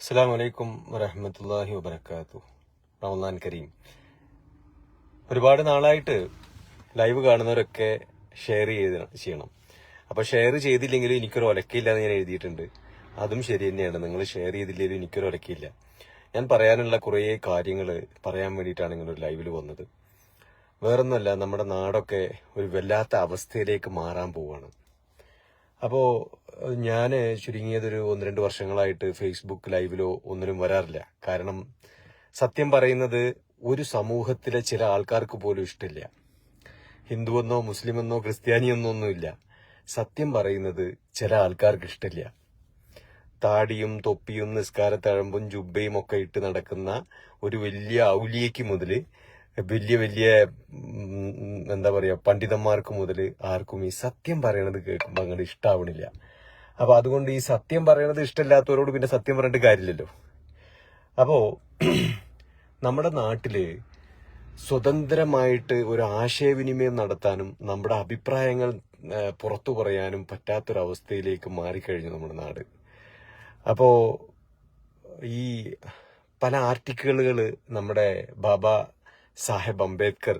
അസ്സാം വലൈക്കും വരഹമത്തല്ലാഹി വബർക്കാത്തു റമദാൻ കരീം. ഒരുപാട് നാളായിട്ട് ലൈവ് കാണുന്നവരൊക്കെ ഷെയർ ചെയ്ത് ചെയ്യണം. അപ്പോൾ ഷെയർ ചെയ്തില്ലെങ്കിലും എനിക്കൊരു ഒലക്കയില്ല എന്ന് ഞാൻ എഴുതിയിട്ടുണ്ട്. അതും ശരി തന്നെയാണ്. നിങ്ങൾ ഷെയർ ചെയ്തില്ലെങ്കിലും എനിക്കൊരു ഒലക്കയില്ല. ഞാൻ പറയാനുള്ള കുറേ കാര്യങ്ങൾ പറയാൻ വേണ്ടിയിട്ടാണ് ഇങ്ങനെ ഒരു ലൈവിൽ വന്നത്. വേറൊന്നുമല്ല നമ്മുടെ നാടൊക്കെ ഒരു വല്ലാത്ത അവസ്ഥയിലേക്ക് മാറാൻ പോവാണ്. അപ്പോ ഞാൻ ചുരുങ്ങിയതൊരു ഒന്ന് രണ്ട് വർഷങ്ങളായിട്ട് ഫേസ്ബുക്ക് ലൈവിലോ ഒന്നിനും വരാറില്ല. കാരണം സത്യം പറയുന്നത് ഒരു സമൂഹത്തിലെ ചില ആൾക്കാർക്ക് പോലും ഇഷ്ടമില്ല. ഹിന്ദുവെന്നോ മുസ്ലിമെന്നോ ക്രിസ്ത്യാനിയെന്നോ ഒന്നുമില്ല. സത്യം പറയുന്നത് ചില ആൾക്കാർക്ക് ഇഷ്ടമില്ല. താടിയും തൊപ്പിയും നിസ്കാരത്തഴമ്പും ജുബയും ഒക്കെ ഇട്ട് നടക്കുന്ന ഒരു വലിയ ഔലിയയ്ക്ക് മുതൽ വലിയ വലിയ എന്താ പറയുക പണ്ഡിതന്മാർക്ക് മുതൽ ആർക്കും ഈ സത്യം പറയണത് കേൾക്കുമ്പോൾ അങ്ങോട്ട് ഇഷ്ടാവണില്ല. അപ്പോൾ അതുകൊണ്ട് ഈ സത്യം പറയണത് ഇഷ്ടമില്ലാത്തവരോട് പിന്നെ സത്യം പറഞ്ഞിട്ട് കാര്യമില്ലല്ലോ. അപ്പോൾ നമ്മുടെ നാട്ടിൽ സ്വതന്ത്രമായിട്ട് ഒരു ആശയവിനിമയം നടത്താനും നമ്മുടെ അഭിപ്രായങ്ങൾ പുറത്തു പറയാനും പറ്റാത്തൊരവസ്ഥയിലേക്ക് മാറിക്കഴിഞ്ഞു നമ്മുടെ നാട്. അപ്പോൾ ഈ പല ആർട്ടിക്കിളുകൾ നമ്മുടെ ബാബ സാഹേബ് അംബേദ്കർ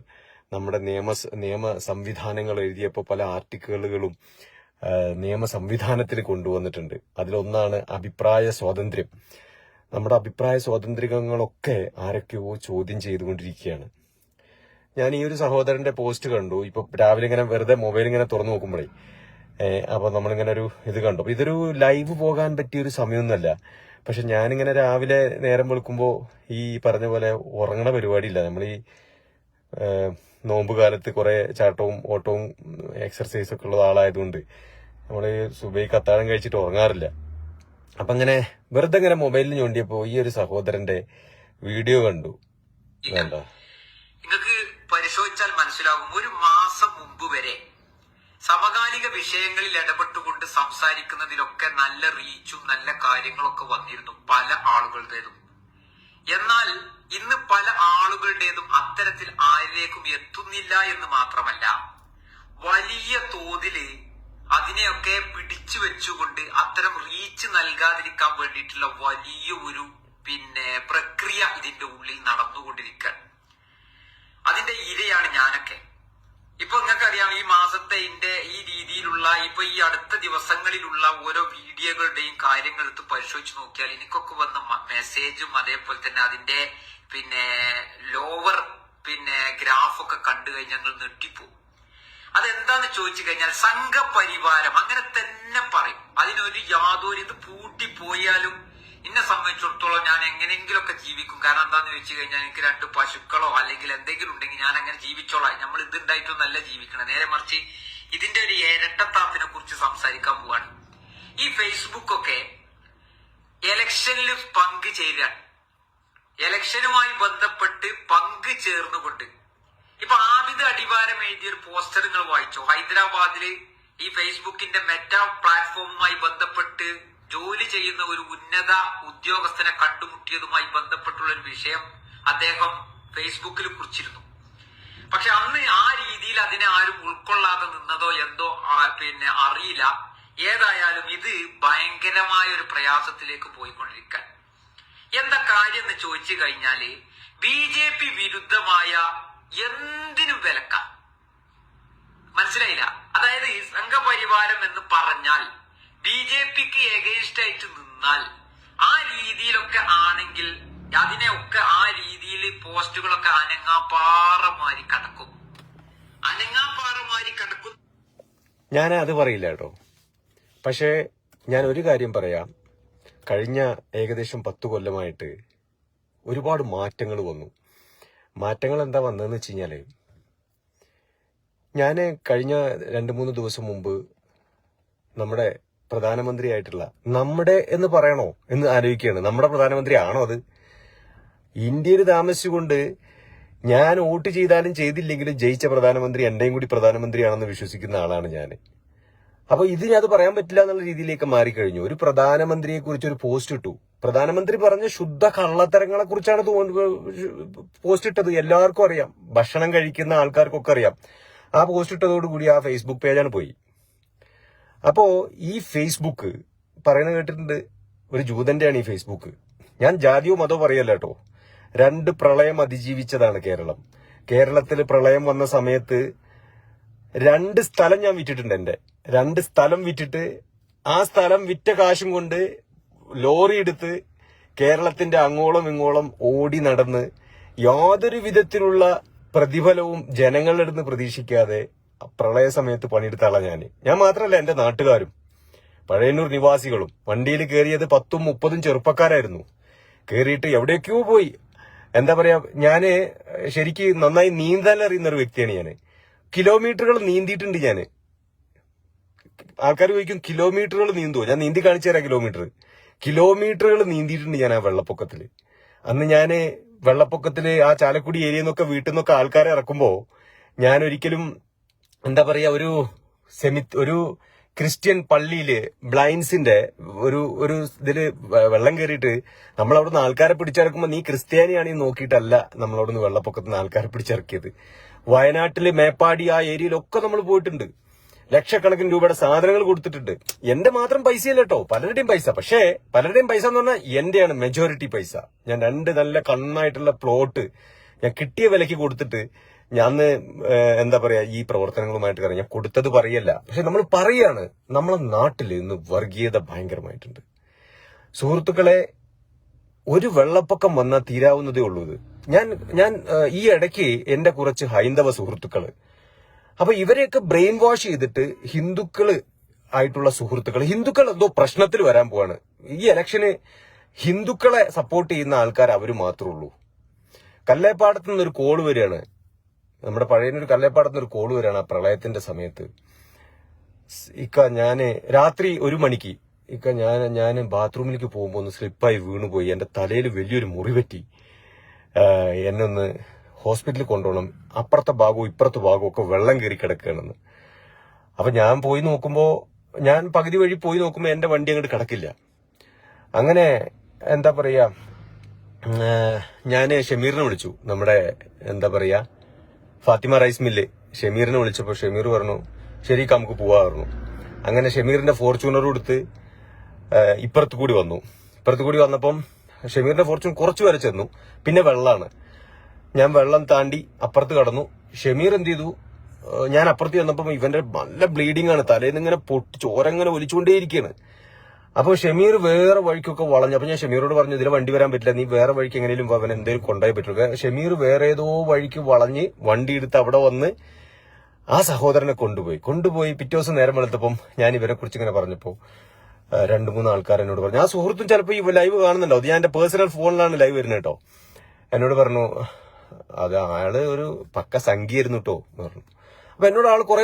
നമ്മുടെ നിയമ നിയമ സംവിധാനങ്ങൾ എഴുതിയപ്പോൾ പല ആർട്ടിക്കിളുകളും നിയമ സംവിധാനത്തിൽ കൊണ്ടുവന്നിട്ടുണ്ട്. അതിലൊന്നാണ് അഭിപ്രായ സ്വാതന്ത്ര്യം. നമ്മുടെ അഭിപ്രായ സ്വാതന്ത്ര്യങ്ങളൊക്കെ ആരൊക്കെയോ ചോദ്യം ചെയ്തുകൊണ്ടിരിക്കുകയാണ്. ഞാൻ ഈ ഒരു സഹോദരന്റെ പോസ്റ്റ് കണ്ടു. ഇപ്പൊ രാവിലെ ഇങ്ങനെ വെറുതെ മൊബൈൽ ഇങ്ങനെ തുറന്നു നോക്കുമ്പോഴേ അപ്പൊ നമ്മളിങ്ങനെ ഒരു ഇത് കണ്ടു. അപ്പൊ ഇതൊരു ലൈവ് പോകാൻ പറ്റിയ ഒരു സമയമൊന്നുമല്ല പക്ഷെ ഞാനിങ്ങനെ രാവിലെ നേരം വെളുക്കുമ്പോൾ ഈ പറഞ്ഞ പോലെ ഉറങ്ങണ പരിപാടിയില്ല. നമ്മൾ ഈ നോമ്പ് കാലത്ത് കുറെ ചാട്ടവും ഓട്ടവും എക്സർസൈസ് ഒക്കെ ഉള്ള ആളായതുകൊണ്ട് നമ്മൾ സുബൈ കത്താഴം കഴിച്ചിട്ട് ഉറങ്ങാറില്ല. അപ്പൊ അങ്ങനെ വെറുതെ ഇങ്ങനെ മൊബൈലിൽ ചൂണ്ടിയപ്പോ ഈ ഒരു സഹോദരന്റെ വീഡിയോ കണ്ടു. വേണ്ട നിങ്ങൾക്ക് പരിശോധിച്ചാൽ മനസ്സിലാകും ഒരു മാസം മുമ്പ് വരെ സമകാലിക വിഷയങ്ങളിൽ ഇടപെട്ടുകൊണ്ട് സംസാരിക്കുന്നതിലൊക്കെ നല്ല റീച്ചും നല്ല കാര്യങ്ങളൊക്കെ വന്നിരുന്നു പല ആളുകളുടേതും. എന്നാൽ ഇന്ന് പല ആളുകളുടേതും അത്തരത്തിൽ ആരിലേക്കും എത്തുന്നില്ല എന്ന് മാത്രമല്ല വലിയ തോതിൽ അതിനെയൊക്കെ പിടിച്ചു വെച്ചുകൊണ്ട് അത്തരം റീച്ച് നൽകാതിരിക്കാൻ വേണ്ടിയിട്ടുള്ള വലിയ ഒരു പിന്നെ പ്രക്രിയ ഇതിന്റെ ഉള്ളിൽ നടന്നുകൊണ്ടിരിക്കുകയാണ്. അതിന്റെ ഇരയാണ് ഞാനൊക്കെ. ഇപ്പൊ നിങ്ങൾക്കറിയാം ഈ മാസത്തെ ഇന്റെ ഈ രീതിയിലുള്ള ഇപ്പൊ ഈ അടുത്ത ദിവസങ്ങളിലുള്ള ഓരോ വീഡിയോകളുടെയും കാര്യങ്ങൾ എടുത്ത് പരിശോധിച്ച് നോക്കിയാൽ എനിക്കൊക്കെ വന്ന മെസ്സേജും അതേപോലെ തന്നെ അതിന്റെ പിന്നെ ലോവർ പിന്നെ ഗ്രാഫൊക്കെ കണ്ടു കഴിഞ്ഞാൽ ഞങ്ങൾ നെട്ടിപ്പോവും അതെന്താന്ന് ചോദിച്ചു കഴിഞ്ഞാൽ സംഘപരിവാരം അങ്ങനെ തന്നെ പറയും. അതിനൊരു യാതൊരു ഇത് പൂട്ടിപ്പോയാലും എന്നെ സംബന്ധിച്ചിടത്തോളം ഞാൻ എങ്ങനെയെങ്കിലുമൊക്കെ ജീവിക്കും. കാരണം എന്താന്ന് ചോദിച്ചു കഴിഞ്ഞാൽ എനിക്ക് രണ്ട് പശുക്കളോ അല്ലെങ്കിൽ എന്തെങ്കിലും ഉണ്ടെങ്കിൽ ഞാൻ അങ്ങനെ ജീവിച്ചോളാം. നമ്മൾ ഇതുണ്ടായിട്ടൊന്നല്ല ജീവിക്കണം. നേരെ മറിച്ച് ഇതിന്റെ ഒരു ഇരട്ടത്താപ്പിനെ കുറിച്ച് സംസാരിക്കാൻ പോവാണ്. ഈ ഫേസ്ബുക്ക് ഒക്കെ എലക്ഷനിൽ പങ്ക് ചേരാൻ എലക്ഷനുമായി ബന്ധപ്പെട്ട് പങ്ക് ചേർന്നുകൊണ്ട്. ഇപ്പൊ ആബിദ് അടിവാരം എഴുതിയ ഒരു പോസ്റ്റർ നിങ്ങൾ വായിച്ചോ? ഹൈദരാബാദിൽ ഈ ഫേസ്ബുക്കിന്റെ മെറ്റാ പ്ലാറ്റ്ഫോമുമായി ബന്ധപ്പെട്ട് ജോലി ചെയ്യുന്ന ഒരു ഉന്നത ഉദ്യോഗസ്ഥനെ കണ്ടുമുട്ടിയതുമായി ബന്ധപ്പെട്ടുള്ള ഒരു വിഷയം അദ്ദേഹം ഫേസ്ബുക്കിൽ കുറിച്ചിരുന്നു. പക്ഷെ അന്ന് ആ രീതിയിൽ അതിനെ ആരും ഉൾക്കൊള്ളാതെ നിന്നതോ എന്തോ പിന്നെ അറിയില്ല. ഏതായാലും ഇത് ഭയങ്കരമായ ഒരു പ്രയാസത്തിലേക്ക് പോയിക്കൊണ്ടിരിക്കാൻ. എന്താ കാര്യം എന്ന് ചോദിച്ചു കഴിഞ്ഞാൽ ബി ജെ പി വിരുദ്ധമായ എന്തിനും വിലക്കാം. മനസ്സിലായില്ല? അതായത് സംഘപരിവാരം എന്ന് പറഞ്ഞാൽ ബി ജെ പിക്ക് എഗെയിൻസ്റ്റ് ആയിട്ട് നിന്നാൽ ആ രീതിയിലൊക്കെ ആണെങ്കിൽ അതിനെ ഒക്കെ ആ രീതിയിൽ പോസ്റ്റുകളൊക്കെ അനങ്ങാപ്പാറമാരി കടക്കും. അനങ്ങാപ്പാറമാരി കടക്കും. ഞാൻ അത് പറയില്ല കേട്ടോ. പക്ഷേ ഞാൻ ഒരു കാര്യം പറയാം. കഴിഞ്ഞ ഏകദേശം പത്ത് കൊല്ലമായിട്ട് ഒരുപാട് മാറ്റങ്ങൾ വന്നു. മാറ്റങ്ങൾ എന്താ വന്നതെന്ന് വെച്ച് കഴിഞ്ഞാൽ ഞാൻ കഴിഞ്ഞ രണ്ട് മൂന്ന് ദിവസം മുമ്പ് നമ്മുടെ പ്രധാനമന്ത്രിയായിട്ടുള്ള നമ്മുടെ എന്ന് പറയണോ എന്ന് ആലോചിക്കുകയാണ്. നമ്മുടെ പ്രധാനമന്ത്രി ആണോ അത്? ഇന്ത്യയിൽ താമസിച്ചുകൊണ്ട് ഞാൻ വോട്ട് ചെയ്താലും ചെയ്തില്ലെങ്കിലും ജയിച്ച പ്രധാനമന്ത്രി എന്റെയും കൂടി പ്രധാനമന്ത്രിയാണെന്ന് വിശ്വസിക്കുന്ന ആളാണ് ഞാൻ അപ്പൊ അത് പറയാൻ പറ്റില്ല എന്നുള്ള രീതിയിലേക്ക് മാറിക്കഴിഞ്ഞു. ഒരു പ്രധാനമന്ത്രിയെ കുറിച്ച് ഒരു പോസ്റ്റ് ഇട്ടു. പ്രധാനമന്ത്രി പറഞ്ഞ ശുദ്ധ കള്ളത്തരങ്ങളെ കുറിച്ചാണ് പോസ്റ്റ് ഇട്ടത്. എല്ലാവർക്കും അറിയാം. ഭക്ഷണം കഴിക്കുന്ന ആൾക്കാർക്കൊക്കെ അറിയാം. ആ പോസ്റ്റ് ഇട്ടതോടുകൂടി ആ ഫേസ്ബുക്ക് പേജാണ് പോയി. അപ്പോ ഈ ഫേസ്ബുക്ക് പറയുന്നത് കേട്ടിട്ടുണ്ട് ഒരു ജൂതന്റെയാണ് ഈ ഫേസ്ബുക്ക് ഞാൻ ജാതിയോ മതോ പറയല്ല കേട്ടോ. രണ്ട് പ്രളയം അതിജീവിച്ചതാണ് കേരളം. കേരളത്തിൽ പ്രളയം വന്ന സമയത്ത് രണ്ട് സ്ഥലം ഞാൻ വിറ്റിട്ടുണ്ട് എന്റെ രണ്ട് സ്ഥലം വിറ്റിട്ട് ആ സ്ഥലം വിറ്റ കാശും കൊണ്ട് ലോറി എടുത്ത് കേരളത്തിന്റെ അങ്ങോളം ഇങ്ങോളം ഓടി നടന്ന് യാതൊരു വിധത്തിലുള്ള പ്രതിഫലവും ജനങ്ങളുടെ അടുത്ത് പ്രതീക്ഷിക്കാതെ പ്രളയ സമയത്ത് പണിയെടുത്ത ആളാണ് ഞാൻ ഞാൻ മാത്രമല്ല എന്റെ നാട്ടുകാരും. പഴയന്നൂർ നിവാസികളും. വണ്ടിയിൽ കയറിയത് പത്തും മുപ്പതും ചെറുപ്പക്കാരായിരുന്നു. കയറിയിട്ട് എവിടേക്കോ പോയി. എന്താ പറയാ ഞാൻ ശരിക്ക് നന്നായി നീന്താൻ അറിയുന്ന ഒരു വ്യക്തിയാണ് ഞാൻ. കിലോമീറ്ററുകൾ നീന്തിയിട്ടുണ്ട് ഞാൻ. ആൾക്കാർ ചോദിക്കും കിലോമീറ്ററുകൾ നീന്തുവോ? ഞാൻ നീന്തി കാണിച്ചു തരാം കിലോമീറ്റർ. കിലോമീറ്ററുകൾ നീന്തിയിട്ടുണ്ട് ഞാൻ ആ വെള്ളപ്പൊക്കത്തിൽ അന്ന് ഞാൻ വെള്ളപ്പൊക്കത്തിൽ ആ ചാലക്കുടി ഏരിയയിൽ നിന്നൊക്കെ വീട്ടിൽ നിന്നൊക്കെ ആൾക്കാരെ ഇറക്കുമ്പോൾ ഞാൻ ഒരിക്കലും എന്താ പറയാ ഒരു സെമി ഒരു ക്രിസ്ത്യൻ പള്ളിയിൽ ബ്ലൈൻസിന്റെ ഒരു ഒരു ഇതിൽ വെള്ളം കയറിയിട്ട് നമ്മൾ അവിടുന്ന് ആൾക്കാരെ പിടിച്ചിറക്കുമ്പോൾ നീ ക്രിസ്ത്യാനിയാണെന്ന് നോക്കിയിട്ടല്ല നമ്മളവിടുന്ന് വെള്ളപ്പൊക്കത്തിന് ആൾക്കാരെ പിടിച്ചിറക്കിയത്. വയനാട്ടിൽ മേപ്പാടി ആ ഏരിയയിലൊക്കെ നമ്മൾ പോയിട്ടുണ്ട്. ലക്ഷക്കണക്കിന് രൂപയുടെ സാധനങ്ങൾ കൊടുത്തിട്ടുണ്ട്. എന്റെ മാത്രം പൈസയല്ല കേട്ടോ പലരുടെയും പൈസ. പക്ഷേ പലരുടെയും പൈസ എന്ന് പറഞ്ഞാൽ എന്റെയാണ് മെജോറിറ്റി പൈസ. ഞാൻ രണ്ട് നല്ല കണ്ണായിട്ടുള്ള പ്ലോട്ട് ഞാൻ കിട്ടിയ വിലക്ക് കൊടുത്തിട്ട് ഞാൻ എന്താ പറയാ ഈ പ്രവർത്തനങ്ങളുമായിട്ട് കാരണം ഞാൻ കൊടുത്തത് പറയല്ല. പക്ഷെ നമ്മൾ പറയാണ് നമ്മളെ നാട്ടിൽ ഇന്ന് വർഗീയത ഭയങ്കരമായിട്ടുണ്ട്. സുഹൃത്തുക്കളെ ഒരു വെള്ളപ്പൊക്കം വന്നാൽ തീരാവുന്നതേ ഉള്ളൂ ഇത്. ഞാൻ ഞാൻ ഈ ഇടയ്ക്ക് എന്റെ കുറച്ച് ഹൈന്ദവ സുഹൃത്തുക്കൾ. അപ്പൊ ഇവരെയൊക്കെ ബ്രെയിൻ വാഷ് ചെയ്തിട്ട് ഹിന്ദുക്കൾ ആയിട്ടുള്ള സുഹൃത്തുക്കൾ ഹിന്ദുക്കൾ എന്തോ പ്രശ്നത്തിൽ വരാൻ പോവാണ്. ഈ ഇലക്ഷന് ഹിന്ദുക്കളെ സപ്പോർട്ട് ചെയ്യുന്ന ആൾക്കാർ അവർ മാത്രമേ ഉള്ളൂ. കല്ലേപ്പാടത്ത് നിന്നൊരു കോൾ വരികയാണ്. നമ്മുടെ പഴയനൊരു കല്ലേപ്പാടത്ത് നിന്ന് ഒരു കോൾ വരികയാണ് ആ പ്രളയത്തിന്റെ സമയത്ത്. ഇക്ക ഞാൻ രാത്രി ഒരു മണിക്ക് ഇക്ക ഞാൻ ഞാൻ ബാത്റൂമിലേക്ക് പോകുമ്പോൾ ഒന്ന് സ്ലിപ്പായി വീണുപോയി. എന്റെ തലയിൽ വലിയൊരു മുറി പറ്റി. എന്നെ ഒന്ന് ഹോസ്പിറ്റലിൽ കൊണ്ടുപോകണം. അപ്പുറത്തെ ഭാഗവും ഇപ്പുറത്തെ ഭാഗവും ഒക്കെ വെള്ളം കയറി കിടക്കുകയാണെന്ന്. അപ്പൊ ഞാൻ പോയി നോക്കുമ്പോൾ ഞാൻ പകുതി വഴി പോയി നോക്കുമ്പോൾ എന്റെ വണ്ടി അങ്ങോട്ട് കിടക്കില്ല. അങ്ങനെ എന്താ പറയാ ഞാൻ ഷമീറിനെ വിളിച്ചു. നമ്മുടെ എന്താ പറയാ ഫാത്തിമ റൈസ് മില്ലേ. ഷമീറിനെ വിളിച്ചപ്പോൾ ഷമീർ പറഞ്ഞു ശരി നമുക്ക് പോവാ പറഞ്ഞു. അങ്ങനെ ഷമീറിന്റെ ഫോർച്യൂണർ കൊടുത്ത് ഇപ്പുറത്ത് കൂടി വന്നു. ഇപ്പുറത്ത് കൂടി വന്നപ്പം ഷമീറിന്റെ ഫോർച്യൂൺ കുറച്ചു വരെ ചെന്നു. പിന്നെ വെള്ളമാണ് ഞാൻ വെള്ളം താണ്ടി അപ്പുറത്ത് കടന്നു. ഷമീർ എന്ത് ചെയ്തു? ഞാൻ അപ്പുറത്ത് ചെന്നപ്പം ഇവന്റെ നല്ല ബ്ലീഡിംഗ് ആണ്. തലേന്ന് ഇങ്ങനെ പൊട്ടി ചോരങ്ങനെ ഒലിച്ചുകൊണ്ടേയിരിക്കുകയാണ്. അപ്പൊ ഷമീർ വേറെ വഴിക്കൊക്കെ വളഞ്ഞു അപ്പൊ ഞാൻ ഷമീറോട് പറഞ്ഞു ഇതിലെ വണ്ടി വരാൻ പറ്റില്ല നീ വേറെ വഴിക്ക് എങ്ങനെയും അവൻ എന്തെങ്കിലും കൊണ്ടുപോയി പറ്റുള്ളൂ ഷമീർ വേറെ ഏതോ വഴിക്ക് വളഞ്ഞ് വണ്ടി എടുത്ത് അവിടെ വന്ന് ആ സഹോദരനെ കൊണ്ടുപോയി. കൊണ്ടുപോയി പിറ്റേ ദിവസം നേരം വെളുത്തപ്പം ഞാൻ ഇവരെ കുറിച്ച് ഇങ്ങനെ പറഞ്ഞപ്പോ രണ്ട് മൂന്ന് ആൾക്കാർ എന്നോട് പറഞ്ഞു ആ സുഹൃത്തും ചിലപ്പോൾ ഈ ലൈവ് കാണുന്നുണ്ടോ? അത് ഞാൻ എന്റെ പേഴ്സണൽ ഫോണിലാണ് ലൈവ് വരുന്നത് കേട്ടോ. എന്നോട് പറഞ്ഞു അത് അയാൾ ഒരു പക്ക സംഖ്യയായിരുന്നു കേട്ടോ പറഞ്ഞു. അപ്പൊ എന്നോട് ആൾ കുറെ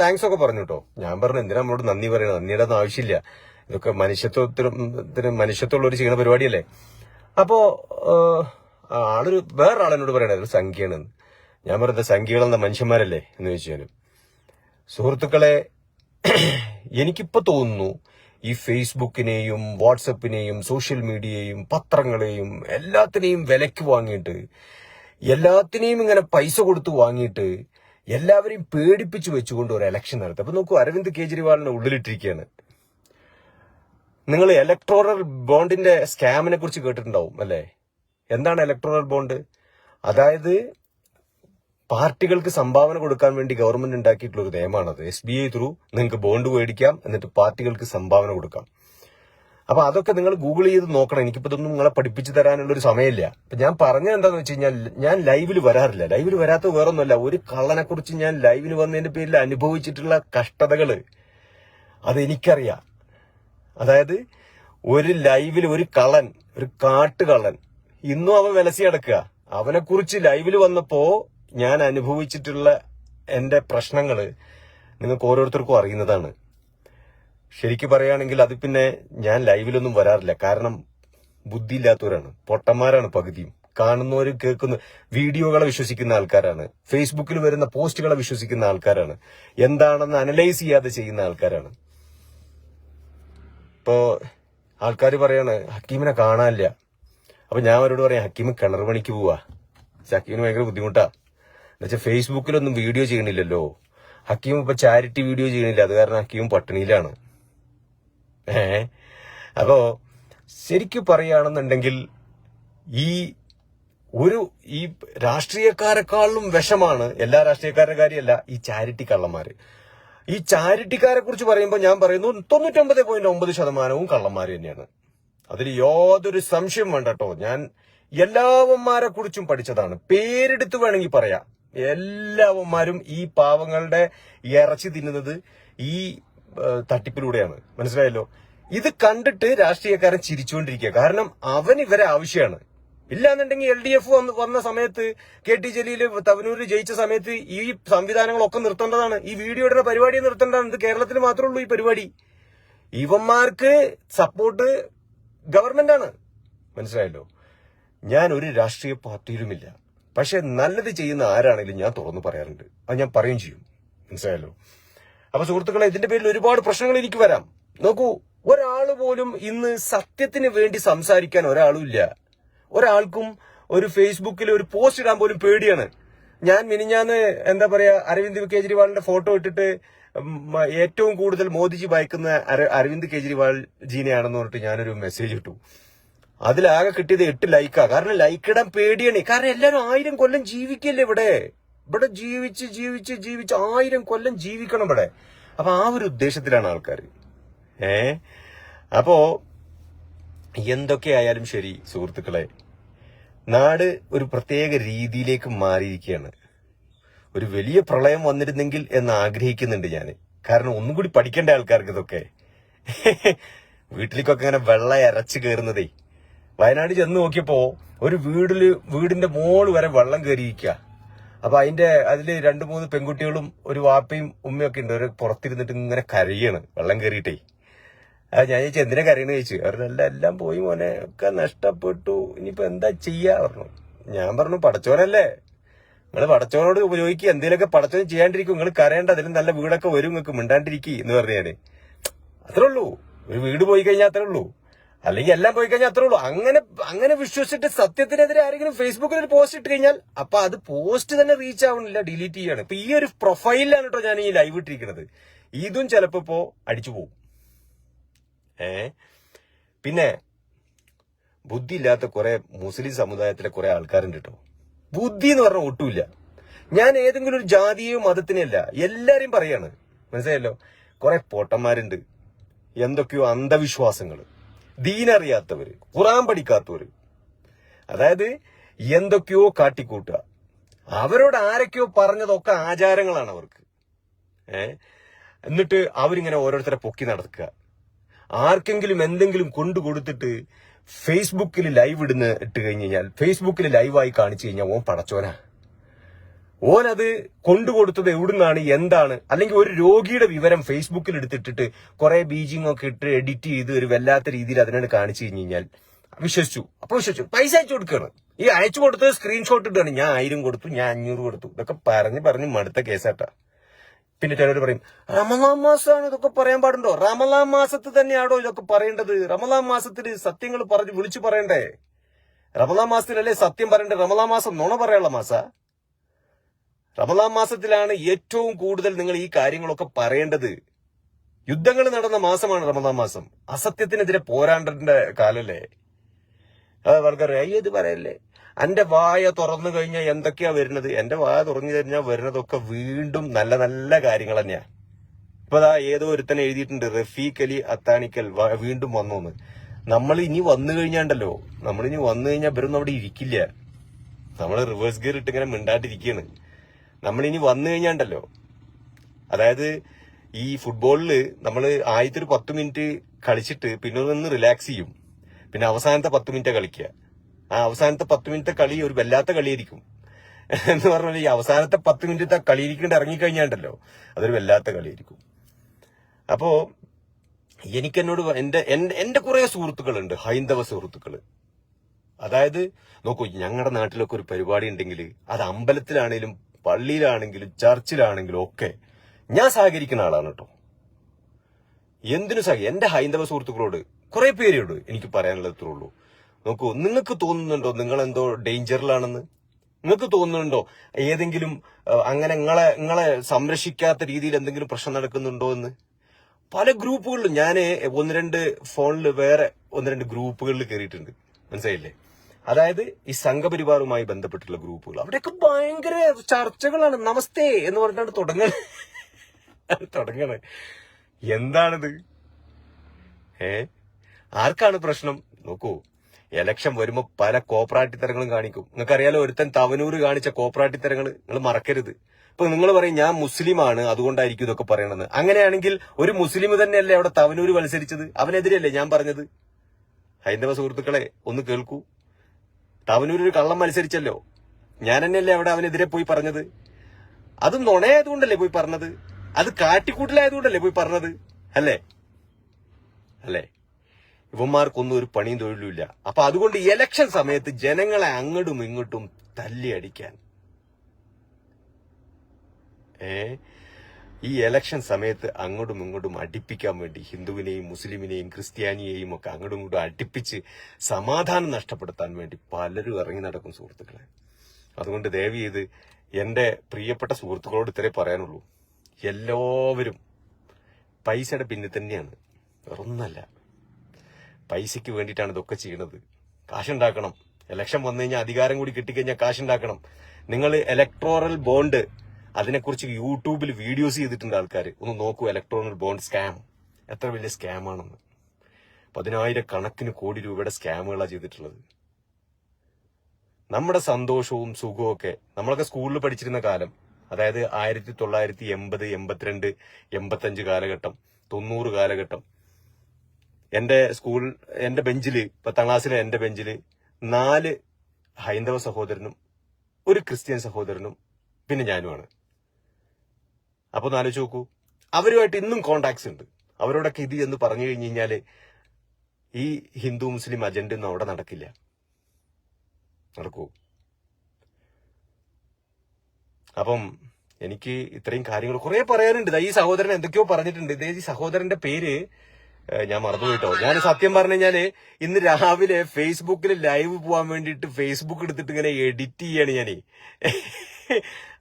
താങ്ക്സ് ഒക്കെ പറഞ്ഞു കേട്ടോ. ഞാൻ പറഞ്ഞു എന്തിനാ നമ്മളോട് നന്ദി പറയണം? നന്ദിയുടെ ഒന്നും ആവശ്യമില്ല. ഇതൊക്കെ മനുഷ്യത്വത്തിന് മനുഷ്യത്വമുള്ള ഒരു ചെയ്യുന്ന പരിപാടിയല്ലേ? അപ്പോ ആളൊരു വേറൊരാളെന്നോട് പറയണത് ഒരു സംഖ്യയാണെന്ന് ഞാൻ പറഞ്ഞത് സംഖ്യകളെന്ന മനുഷ്യന്മാരല്ലേ എന്ന് ചോദിച്ചു ഞാനും സുഹൃത്തുക്കളെ എനിക്കിപ്പോ തോന്നുന്നു ഈ ഫേസ്ബുക്കിനെയും വാട്സപ്പിനെയും സോഷ്യൽ മീഡിയയെയും പത്രങ്ങളെയും എല്ലാത്തിനെയും വിലക്ക് വാങ്ങിയിട്ട് എല്ലാത്തിനെയും ഇങ്ങനെ പൈസ കൊടുത്ത് വാങ്ങിയിട്ട് എല്ലാവരെയും പേടിപ്പിച്ച് വെച്ചുകൊണ്ട് ഒരു ഇലക്ഷൻ നടത്തും. അപ്പൊ നോക്കൂ അരവിന്ദ് കേജ്രിവാളിനെ ഉള്ളിലിട്ടിരിക്കുകയാണ്. നിങ്ങൾ ഇലക്ട്രോറൽ ബോണ്ടിന്റെ സ്കാമിനെ കുറിച്ച് കേട്ടിട്ടുണ്ടാവും അല്ലേ? എന്താണ് ഇലക്ട്രോറൽ ബോണ്ട് അതായത് പാർട്ടികൾക്ക് സംഭാവന കൊടുക്കാൻ വേണ്ടി ഗവൺമെന്റ് ഉണ്ടാക്കിയിട്ടുള്ള ഒരു നിയമമാണത്. എസ് ബി ഐ ത്രൂ നിങ്ങൾക്ക് ബോണ്ട് മേടിക്കാം എന്നിട്ട് പാർട്ടികൾക്ക് സംഭാവന കൊടുക്കാം. അപ്പൊ അതൊക്കെ നിങ്ങൾ ഗൂഗിൾ ചെയ്ത് നോക്കണം. എനിക്കിപ്പോ ഇതൊന്നും നിങ്ങളെ പഠിപ്പിച്ചു തരാനുള്ള ഒരു സമയമില്ല. അപ്പൊ ഞാൻ പറഞ്ഞത് എന്താന്ന് വെച്ച് കഴിഞ്ഞാൽ ഞാൻ ലൈവിൽ വരാറില്ല. ലൈവിൽ വരാത്ത വേറൊന്നുമല്ല. ഒരു കള്ളനെ കുറിച്ച് ഞാൻ ലൈവിൽ വന്നതിന്റെ പേരിൽ അനുഭവിച്ചിട്ടുള്ള കഷ്ടതകൾ അതെനിക്കറിയാം അതായത് ഒരു ലൈവിൽ ഒരു കള്ളൻ ഒരു കാട്ടുകള്ളൻ. ഇന്നും അവൻ വിലസി അടക്കുക അവനെ കുറിച്ച് ലൈവിൽ വന്നപ്പോ ഞാൻ അനുഭവിച്ചിട്ടുള്ള എന്റെ പ്രശ്നങ്ങൾ നിങ്ങൾക്ക് ഓരോരുത്തർക്കും അറിയുന്നതാണ്. ശരിക്കും പറയുകയാണെങ്കിൽ അത് പിന്നെ ഞാൻ ലൈവിലൊന്നും വരാറില്ല. കാരണം ബുദ്ധിയില്ലാത്തവരാണ്. പൊട്ടന്മാരാണ് പകുതിയും. കാണുന്നവരും കേൾക്കുന്ന വീഡിയോകളെ വിശ്വസിക്കുന്ന ആൾക്കാരാണ്. ഫേസ്ബുക്കിൽ വരുന്ന പോസ്റ്റുകളെ വിശ്വസിക്കുന്ന ആൾക്കാരാണ്. എന്താണെന്ന് അനലൈസ് ചെയ്യാതെ ചെയ്യുന്ന ആൾക്കാരാണ്. ഇപ്പോ ആൾക്കാർ പറയാണ് ഹക്കീമിനെ കാണാനില്ല. അപ്പൊ ഞാൻ അവരോട് പറയാം ഹക്കീം കിണർ പണിക്ക് പോവാ. പക്ഷെ ഹക്കീമിന് ഭയങ്കര ബുദ്ധിമുട്ടാ. എന്നുവെച്ചാൽ ഫേസ്ബുക്കിലൊന്നും വീഡിയോ ചെയ്യണില്ലല്ലോ. ഹക്കീം ഇപ്പൊ ചാരിറ്റി വീഡിയോ ചെയ്യണില്ല. അത് കാരണം ഹക്കീം പട്ടിണിയിലാണ്. ഏ? അപ്പോ ശരിക്കും പറയുകയാണെന്നുണ്ടെങ്കിൽ ഈ ഒരു ഈ രാഷ്ട്രീയക്കാരെക്കാളും വിഷമാണ് എല്ലാ രാഷ്ട്രീയക്കാരുടെ കാര്യമല്ല ഈ ചാരിറ്റി കള്ളന്മാര്. ഈ ചാരിറ്റിക്കാരെ കുറിച്ച് പറയുമ്പോൾ ഞാൻ പറയുന്നു തൊണ്ണൂറ്റൊമ്പത് പോയിന്റ് ഒമ്പത് ശതമാനവും കള്ളന്മാർ തന്നെയാണ്. അതിൽ യാതൊരു സംശയം വേണ്ട കേട്ടോ. ഞാൻ എല്ലാവന്മാരെ കുറിച്ചും പഠിച്ചതാണ്. പേരെടുത്ത് വേണമെങ്കിൽ പറയാം. എല്ലാവന്മാരും ഈ പാവങ്ങളുടെ ഇറച്ചി തിന്നുന്നത് ഈ തട്ടിപ്പിലൂടെയാണ്. മനസ്സിലായല്ലോ? ഇത് കണ്ടിട്ട് രാഷ്ട്രീയക്കാരൻ ചിരിച്ചുകൊണ്ടിരിക്കുക. കാരണം അവൻ ഇവരെ ആവശ്യമാണ്. ഇല്ലാന്നുണ്ടെങ്കിൽ എൽ ഡി എഫ് വന്ന് വന്ന സമയത്ത് കെ ടി ജലീൽ തവനൂര് ജയിച്ച സമയത്ത് ഈ സംവിധാനങ്ങളൊക്കെ നിർത്തേണ്ടതാണ്. ഈ വീഡിയോയുടെ പരിപാടി നിർത്തേണ്ടതാണ്. ഇത് കേരളത്തിൽ മാത്രമേ ഉള്ളൂ ഈ പരിപാടി. ഇവന്മാർക്ക് സപ്പോർട്ട് ഗവൺമെന്റ് ആണ് മനസ്സിലായല്ലോ? ഞാൻ ഒരു രാഷ്ട്രീയ പാർട്ടിയിലുമില്ല. പക്ഷെ നല്ലത് ചെയ്യുന്ന ആരാണെങ്കിലും ഞാൻ തുറന്നു പറയാറുണ്ട്. അത് ഞാൻ പറയും ചെയ്യും. മനസ്സിലായല്ലോ? അപ്പൊ സുഹൃത്തുക്കളെ ഇതിന്റെ പേരിൽ ഒരുപാട് പ്രശ്നങ്ങൾ എനിക്ക് വരാം. നോക്കൂ ഒരാൾ പോലും ഇന്ന് സത്യത്തിന് വേണ്ടി സംസാരിക്കാൻ ഒരാളും ഇല്ല. ഒരാൾക്കും ഒരു ഫേസ്ബുക്കിൽ ഒരു പോസ്റ്റ് ഇടാൻ പോലും പേടിയാണ്. ഞാൻ മിനിഞ്ഞാന്ന് എന്താ പറയാ അരവിന്ദ് കെജ്രിവാളിന്റെ ഫോട്ടോ ഇട്ടിട്ട് ഏറ്റവും കൂടുതൽ മോദിജി ഭയക്കുന്ന അര- അരവിന്ദ് കെജ്രിവാൾ ജീനെയാണെന്ന് പറഞ്ഞിട്ട് ഞാനൊരു മെസ്സേജ് ഇട്ടു. അതിലാകെ കിട്ടിയത് എട്ട് ലൈക്കാ. കാരണം ലൈക്ക് ഇടാൻ പേടിയാണ്. കാരണം എല്ലാവരും ആയിരം കൊല്ലം ജീവിക്കല്ലേ ഇവിടെ? ഇവിടെ ജീവിച്ച് ജീവിച്ച് ജീവിച്ച് ആയിരം കൊല്ലം ജീവിക്കണം ഇവിടെ. അപ്പൊ ആ ഒരു ഉദ്ദേശത്തിലാണ് ആൾക്കാർ. ഏ? അപ്പോ എന്തൊക്കെയായാലും ശരി സുഹൃത്തുക്കളെ നാട് ഒരു പ്രത്യേക രീതിയിലേക്ക് മാറിയിരിക്കുകയാണ്. ഒരു വലിയ പ്രളയം വന്നിരുന്നെങ്കിൽ എന്ന് ആഗ്രഹിക്കുന്നുണ്ട് ഞാൻ കാരണം ഒന്നും കൂടി പഠിക്കേണ്ട ആൾക്കാർക്ക് ഇതൊക്കെ. വീട്ടിലേക്കൊക്കെ ഇങ്ങനെ വെള്ളം അരച്ച് കയറുന്നതേ വയനാട് ചെന്ന് നോക്കിയപ്പോ ഒരു വീടിൽ വീടിന്റെ മോൾ വരെ വെള്ളം കയറിയിരിക്കുക അപ്പൊ അതിന്റെ അതിൽ രണ്ടു മൂന്ന് പെൺകുട്ടികളും ഒരു വാപ്പയും ഉമ്മയൊക്കെ ഉണ്ട്. ഒരു പുറത്തിരുന്നിട്ട് ഇങ്ങനെ കരയാണ് വെള്ളം കയറിയിട്ടേ ഞാൻ ചോദിച്ചു എന്തിനാ കരയണെന്ന് ചോദിച്ചു. അവരുടെ എല്ലാം എല്ലാം പോയി മോനെ. ഒക്കെ നഷ്ടപ്പെട്ടു. ഇനിയിപ്പോ എന്താ ചെയ്യാ? പറഞ്ഞു. ഞാൻ പറഞ്ഞു പടച്ചോനല്ലേ. നിങ്ങൾ പടച്ചോനോട് ചോദിക്കുക എന്തെങ്കിലുമൊക്കെ പടച്ചോൻ ചെയ്യാണ്ടിരിക്കും. നിങ്ങൾ കരയേണ്ട. അതിലും നല്ല വീടൊക്കെ വരും. നിങ്ങൾക്ക് മിണ്ടാണ്ടിരിക്കി എന്ന് പറഞ്ഞു അത്രേ ഉള്ളൂ. ഒരു വീട് പോയി കഴിഞ്ഞാൽ അത്രേ ഉള്ളൂ. അല്ലെങ്കിൽ എല്ലാം പോയി കഴിഞ്ഞാൽ അത്രേ ഉള്ളൂ. അങ്ങനെ അങ്ങനെ വിശ്വസിച്ചിട്ട് സത്യത്തിനെതിരെ ആരെങ്കിലും ഫേസ്ബുക്കിൽ ഒരു പോസ്റ്റ് ഇട്ട് കഴിഞ്ഞാൽ അപ്പൊ അത് പോസ്റ്റ് തന്നെ റീച്ച് ആവുന്നില്ല ഡിലീറ്റ് ചെയ്യാണ്. ഇപ്പൊ ഈ ഒരു പ്രൊഫൈലിലാണ് കേട്ടോ ഞാൻ ഈ ലൈവ് ഇട്ടിരിക്കുന്നത്. ഇതും ചിലപ്പോ അടിച്ചു പോകും. ഏ? പിന്നെ ബുദ്ധിയില്ലാത്ത കുറെ മുസ്ലിം സമുദായത്തിലെ കുറെ ആൾക്കാരുണ്ട് കേട്ടോ ബുദ്ധി എന്ന് പറഞ്ഞാൽ ഒട്ടുമില്ല. ഞാൻ ഏതെങ്കിലും ഒരു ജാതിയോ മതത്തിനെയല്ല എല്ലാരെയും പറയാണ്. മനസ്സിലായല്ലോ? കുറെ പോട്ടന്മാരുണ്ട്. എന്തൊക്കെയോ അന്ധവിശ്വാസങ്ങൾ ദീനറിയാത്തവര് ഖുറാൻ പഠിക്കാത്തവര്. അതായത് എന്തൊക്കെയോ കാട്ടിക്കൂട്ടുക. അവരോട് ആരൊക്കെയോ പറഞ്ഞതൊക്കെ ആചാരങ്ങളാണ് അവർക്ക്. ഏ? എന്നിട്ട് അവരിങ്ങനെ ഓരോരുത്തരെ പൊക്കി നടക്കുക. ആർക്കെങ്കിലും എന്തെങ്കിലും കൊണ്ടു കൊടുത്തിട്ട് ഫേസ്ബുക്കിൽ ലൈവ് ഇടുന്ന ഇട്ട് കഴിഞ്ഞ് കഴിഞ്ഞാൽ ഫേസ്ബുക്കിൽ ലൈവായി കാണിച്ചു കഴിഞ്ഞാൽ ഓൻ പടച്ചോനാ. ഓൻ അത് കൊണ്ടുകൊടുത്തത് എവിടുന്നാണ് എന്താണ്? അല്ലെങ്കിൽ ഒരു രോഗിയുടെ വിവരം ഫേസ്ബുക്കിൽ എടുത്തിട്ടിട്ട് കുറെ ബീജിംഗ് ഒക്കെ ഇട്ട് എഡിറ്റ് ചെയ്ത് ഒരു വല്ലാത്ത രീതിയിൽ അതിനാണ് കാണിച്ചു കഴിഞ്ഞ് കഴിഞ്ഞാൽ വിശ്വസിച്ചു. അപ്പൊ വിശ്വസിച്ചു. പൈസ അയച്ചു കൊടുക്കുകയാണ് ഈ അയച്ചു കൊടുത്തത് സ്ക്രീൻഷോട്ട് ഇട്ടാണ്. ഞാൻ ആയിരം കൊടുത്തു ഞാൻ അഞ്ഞൂറ് കൊടുത്തു. ഇതൊക്കെ പറഞ്ഞ് പറഞ്ഞ് മടുത്ത കേസാട്ടാ. പിന്നെ ചിലർ പറയും റമലാം മാസമാണ് ഇതൊക്കെ പറയാൻ പാടുണ്ടോ? റമലാം മാസത്ത് തന്നെയാണോ ഇതൊക്കെ പറയേണ്ടത്? റമലാം മാസത്തിൽ സത്യങ്ങൾ പറഞ്ഞ് വിളിച്ചു പറയണ്ടേ? റമലാം മാസത്തിലല്ലേ സത്യം പറയണ്ടേ റമലാം മാസം നുണ പറയാനുള്ള മാസ? റമലാം മാസത്തിലാണ് ഏറ്റവും കൂടുതൽ നിങ്ങൾ ഈ കാര്യങ്ങളൊക്കെ പറയേണ്ടത്. യുദ്ധങ്ങൾ നടന്ന മാസമാണ് റമദാൻ മാസം. അസത്യത്തിനെതിരെ പോരാടേണ്ട കാലല്ലേ? അത് ആൾക്കാർ അയ്യോ ഇത് പറയല്ലേ? എന്റെ വായ തുറന്നു കഴിഞ്ഞാൽ എന്തൊക്കെയാ വരുന്നത്? എന്റെ വായ തുറന്നു കഴിഞ്ഞാൽ വരുന്നതൊക്കെ വീണ്ടും നല്ല നല്ല കാര്യങ്ങൾ തന്നെയാ. ഇപ്പൊ അതാ ഏതോ ഒരുത്തനെ എഴുതിയിട്ടുണ്ട് റഫീഖ് അലി അത്താണിക്കൽ വീണ്ടും വന്നു നമ്മൾ ഇനി വന്നു കഴിഞ്ഞാണ്ടല്ലോ. നമ്മൾ ഇനി വന്നു കഴിഞ്ഞാൽ ഇവരൊന്നും അവിടെ ഇരിക്കില്ല. നമ്മൾ റിവേഴ്സ് ഗിയർ ഇട്ട് ഇങ്ങനെ മിണ്ടാണ്ടിരിക്കുകയാണ്. നമ്മൾ ഇനി വന്നു കഴിഞ്ഞാണ്ടല്ലോ. അതായത് ഈ ഫുട്ബോളിൽ നമ്മൾ ആദ്യത്തെ ഒരു പത്ത് മിനിറ്റ് കളിച്ചിട്ട് പിന്നെ ഒന്ന് റിലാക്സ് ചെയ്യും. പിന്നെ അവസാനത്തെ പത്ത് മിനിറ്റ് കളിക്കുക. ആ അവസാനത്തെ പത്ത് മിനിറ്റ് കളി ഒരു വല്ലാത്ത കളിയായിരിക്കും. എന്ന് പറഞ്ഞാൽ ഈ അവസാനത്തെ പത്ത് മിനിറ്റത്തെ കളിയിരിക്കേണ്ട ഇറങ്ങിക്കഴിഞ്ഞാണ്ടല്ലോ അതൊരു വല്ലാത്ത കളിയായിരിക്കും. അപ്പോ എനിക്കെന്നോട് എന്റെ എന്റെ കുറെ സുഹൃത്തുക്കളുണ്ട് ഹൈന്ദവ സുഹൃത്തുക്കൾ. അതായത് നോക്കൂ ഞങ്ങളുടെ നാട്ടിലൊക്കെ ഒരു പരിപാടി ഉണ്ടെങ്കിൽ അത് അമ്പലത്തിലാണെങ്കിലും പള്ളിയിലാണെങ്കിലും ചർച്ചിലാണെങ്കിലും ഒക്കെ ഞാൻ സഹകരിക്കുന്ന ആളാണ് കേട്ടോ. എന്തിനു സഹ എന്റെ ഹൈന്ദവ സുഹൃത്തുക്കളോട് കുറെ പേരോട് എനിക്ക് പറയാനുള്ളത് ഇത്രേ ഉള്ളൂ. നോക്കൂ നിങ്ങൾക്ക് തോന്നുന്നുണ്ടോ നിങ്ങൾ എന്തോ ഡേഞ്ചറിലാണെന്ന്? നിങ്ങൾക്ക് തോന്നുന്നുണ്ടോ ഏതെങ്കിലും അങ്ങനെ നിങ്ങളെ നിങ്ങളെ സംരക്ഷിക്കാത്ത രീതിയിൽ എന്തെങ്കിലും പ്രശ്നം നടക്കുന്നുണ്ടോ എന്ന്? പല ഗ്രൂപ്പുകളിലും ഞാൻ ഒന്ന് രണ്ട് ഫോണിൽ വേറെ ഒന്ന് രണ്ട് ഗ്രൂപ്പുകളിൽ കയറിയിട്ടുണ്ട് മനസ്സിലായില്ലേ? അതായത് ഈ സംഘപരിവാറുമായി ബന്ധപ്പെട്ടുള്ള ഗ്രൂപ്പുകൾ. അവിടെയൊക്കെ ഭയങ്കര ചർച്ചകളാണ്. നമസ്തേ എന്ന് പറഞ്ഞിട്ടാണ് തുടങ്ങണ തുടങ്ങണേ എന്താണിത്? ഏ? ആർക്കാണ് പ്രശ്നം? നോക്കൂ. എലക്ഷൻ വരുമ്പോ പല കോപ്പറാട്ടിത്തരങ്ങളും കാണിക്കും. നിങ്ങൾക്കറിയാലോ ഒരുത്തൻ തവനൂർ കാണിച്ച കോപ്പറാട്ടിത്തരങ്ങൾ നിങ്ങൾ മറക്കരുത്. ഇപ്പൊ നിങ്ങൾ പറയും ഞാൻ മുസ്ലിമാണ് അതുകൊണ്ടായിരിക്കും ഇതൊക്കെ പറയണത്. അങ്ങനെയാണെങ്കിൽ ഒരു മുസ്ലിം തന്നെയല്ലേ അവിടെ തവനൂര് മത്സരിച്ചത്? അവനെതിരെയല്ലേ ഞാൻ പറഞ്ഞത്? ഹൈന്ദവ സുഹൃത്തുക്കളെ ഒന്ന് കേൾക്കൂ. തവനൂർ ഒരു കള്ളം മത്സരിച്ചല്ലോ. ഞാൻ തന്നെയല്ലേ അവിടെ അവനെതിരെ പോയി പറഞ്ഞത്? അത് നുണയായതുകൊണ്ടല്ലേ പോയി പറഞ്ഞത്? അത് കാട്ടിക്കൂട്ടിലായതുകൊണ്ടല്ലേ പോയി പറഞ്ഞത്? അല്ലേ? അല്ലേ? ഇവന്മാർക്കൊന്നും ഒരു പണിയും തൊഴിലുമില്ല. അപ്പൊ അതുകൊണ്ട് ഇലക്ഷൻ സമയത്ത് ജനങ്ങളെ അങ്ങോട്ടും ഇങ്ങോട്ടും തല്ലി അടിക്കാൻ. ഏ? ഈ ഇലക്ഷൻ സമയത്ത് അങ്ങോട്ടും ഇങ്ങോട്ടും അടിപ്പിക്കാൻ വേണ്ടി ഹിന്ദുവിനെയും മുസ്ലിമിനെയും ക്രിസ്ത്യാനിയെയും ഒക്കെ അങ്ങോട്ടും ഇങ്ങോട്ടും അടുപ്പിച്ച് സമാധാനം നഷ്ടപ്പെടുത്താൻ വേണ്ടി പലരും ഇറങ്ങി നടക്കും സുഹൃത്തുക്കളെ. അതുകൊണ്ട് ദയവ് ചെയ്ത് എന്റെ പ്രിയപ്പെട്ട സുഹൃത്തുക്കളോട് ഇത്രേ പറയാനുള്ളൂ. എല്ലാവരും പൈസയുടെ പിന്നിൽ തന്നെയാണ്. വേറൊന്നല്ല പൈസയ്ക്ക് വേണ്ടിയിട്ടാണ് ഇതൊക്കെ ചെയ്യുന്നത്. കാശുണ്ടാക്കണം. ഇലക്ഷൻ വന്നു കഴിഞ്ഞാൽ അധികാരം കൂടി കിട്ടിക്കഴിഞ്ഞാൽ കാശുണ്ടാക്കണം. നിങ്ങൾ ഇലക്ട്രോറൽ ബോണ്ട് അതിനെക്കുറിച്ച് യൂട്യൂബിൽ വീഡിയോസ് ചെയ്തിട്ടുണ്ട് ആൾക്കാർ ഒന്ന് നോക്കൂ ഇലക്ട്രോണൽ ബോണ്ട് സ്കാം എത്ര വലിയ സ്കാം ആണെന്ന്. പതിനായിരക്കണക്കിന് കോടി രൂപയുടെ സ്കാമുകളാണ് ചെയ്തിട്ടുള്ളത്. നമ്മുടെ സന്തോഷവും സുഖവും ഒക്കെ നമ്മളൊക്കെ സ്കൂളിൽ പഠിച്ചിരുന്ന കാലം അതായത് ആയിരത്തി തൊള്ളായിരത്തി എൺപത് എൺപത്തിരണ്ട് എൺപത്തഞ്ച് കാലഘട്ടം തൊണ്ണൂറ് കാലഘട്ടം എന്റെ സ്കൂൾ എന്റെ ബെഞ്ചിൽ പത്താം ക്ലാസ്സിലെ എന്റെ ബെഞ്ചിൽ നാല് ഹൈന്ദവ സഹോദരനും ഒരു ക്രിസ്ത്യൻ സഹോദരനും പിന്നെ ഞാനുമാണ്. അപ്പൊ ഒന്ന് ആലോചിച്ച് നോക്കൂ. അവരുമായിട്ട് ഇന്നും കോണ്ടാക്ട്സ് ഉണ്ട്. അവരോടൊക്കെ ഇത് എന്ന് പറഞ്ഞു കഴിഞ്ഞു കഴിഞ്ഞാൽ ഈ ഹിന്ദു മുസ്ലിം അജണ്ട ഒന്നും അവിടെ നടക്കില്ല. നടക്കൂ. അപ്പം എനിക്ക് ഇത്രയും കാര്യങ്ങൾ കുറെ പറയാനുണ്ട്. ഈ സഹോദരൻ എന്തൊക്കെയോ പറഞ്ഞിട്ടുണ്ട്. ഈ സഹോദരന്റെ പേര് ഞാൻ മറന്നുപോയിട്ടോ. ഞാൻ സത്യം പറഞ്ഞു കഴിഞ്ഞാൽ ഇന്ന് രാവിലെ ഫേസ്ബുക്കിൽ ലൈവ് പോവാൻ വേണ്ടിട്ട് ഫേസ്ബുക്ക് എടുത്തിട്ട് ഇങ്ങനെ എഡിറ്റ് ചെയ്യാണ് ഞാനേ.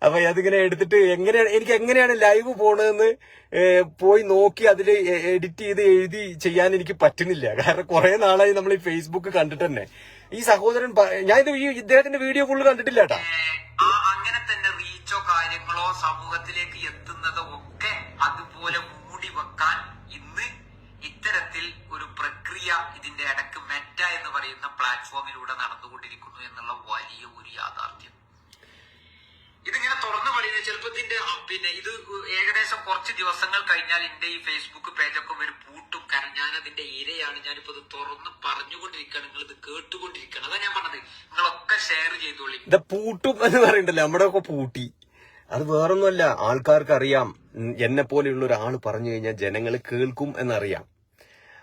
അപ്പൊ അതിങ്ങനെ എടുത്തിട്ട് എങ്ങനെയാണ് എനിക്ക് എങ്ങനെയാണ് ലൈവ് പോണതെന്ന് പോയി നോക്കി അതിൽ എഡിറ്റ് ചെയ്ത് എഴുതി ചെയ്യാൻ എനിക്ക് പറ്റുന്നില്ല. കാരണം കുറെ നാളായി നമ്മൾ ഈ ഫേസ്ബുക്ക് കണ്ടിട്ട് തന്നെ. ഈ സഹോദരൻ ഞാൻ ഇത് ഈ ഇദ്ദേഹത്തിന്റെ വീഡിയോ ഫുള്ള് കണ്ടിട്ടില്ല കേട്ടാ. അങ്ങനെ തന്നെ റീച്ചോ കാര്യങ്ങളോ സമൂഹത്തിലേക്ക് എത്തുന്നതോ ഒക്കെ അതുപോലെ മൂടി വെക്കാൻ ഇന്ന് ഇത്തരത്തിൽ ഒരു പ്രക്രിയ ഇതിന്റെ ഇടയ്ക്ക് മെറ്റ എന്ന് പറയുന്ന പ്ലാറ്റ്ഫോമിലൂടെ നടന്നുകൊണ്ടിരിക്കുന്നു എന്നുള്ള വലിയ ഒരു യാഥാർത്ഥ്യം. ഇതിങ്ങനെ തുറന്നു പറയുന്നത് ചിലപ്പോൾ ഇതിന്റെ പിന്നെ ഇത് ഏകദേശം കുറച്ച് ദിവസങ്ങൾ കഴിഞ്ഞാൽ എന്റെ ഈ ഫേസ്ബുക്ക് പേജൊക്കെ ഒരു പൂട്ടും. കാരണം ഞാൻ അതിന്റെ ഇരയാണ്. ഞാനിപ്പോ ഇത് തുറന്ന് പറഞ്ഞുകൊണ്ടിരിക്കുകയാണ്. നിങ്ങൾ ഇത് കേട്ടുകൊണ്ടിരിക്കണം അതാ ഞാൻ പറഞ്ഞത്. നിങ്ങളൊക്കെ ഷെയർ ചെയ്തോളി. പൂട്ടും എന്ന് പറയണ്ടല്ലോ. നമ്മുടെ ഒക്കെ പൂട്ടി. അത് വേറൊന്നുമല്ല. ആൾക്കാർക്ക് അറിയാം എന്നെ പോലെയുള്ള ഒരാൾ പറഞ്ഞു കഴിഞ്ഞാൽ ജനങ്ങൾ കേൾക്കും എന്നറിയാം.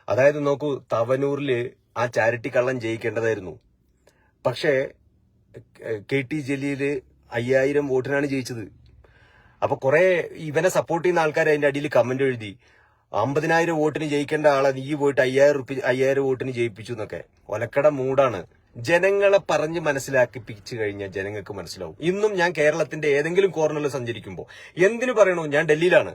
അതായത് നോക്കൂ തവനൂരിൽ ആ ചാരിറ്റി കള്ളൻ ജയിക്കേണ്ടതായിരുന്നു. പക്ഷേ കെ ടി ജലീൽ അയ്യായിരം വോട്ടിനാണ് ജയിച്ചത്. അപ്പൊ കുറെ ഇവനെ സപ്പോർട്ട് ചെയ്യുന്ന ആൾക്കാർ അതിന്റെ അടിയിൽ കമന്റ് എഴുതി അമ്പതിനായിരം വോട്ടിന് ജയിക്കേണ്ട ആളെ നീ പോയിട്ട് അയ്യായിരം റുപ്യ അയ്യായിരം വോട്ടിന് ജയിപ്പിച്ചു എന്നൊക്കെ. ഒലക്കട മൂടാണ്. ജനങ്ങളെ പറഞ്ഞ് മനസ്സിലാക്കിപ്പിച്ചു കഴിഞ്ഞാൽ ജനങ്ങൾക്ക് മനസ്സിലാവും. ഇന്നും ഞാൻ കേരളത്തിന്റെ ഏതെങ്കിലും കോർണറിൽ സഞ്ചരിക്കുമ്പോൾ എന്തിനു പറയണോ? ഞാൻ ഡൽഹിയിലാണ്.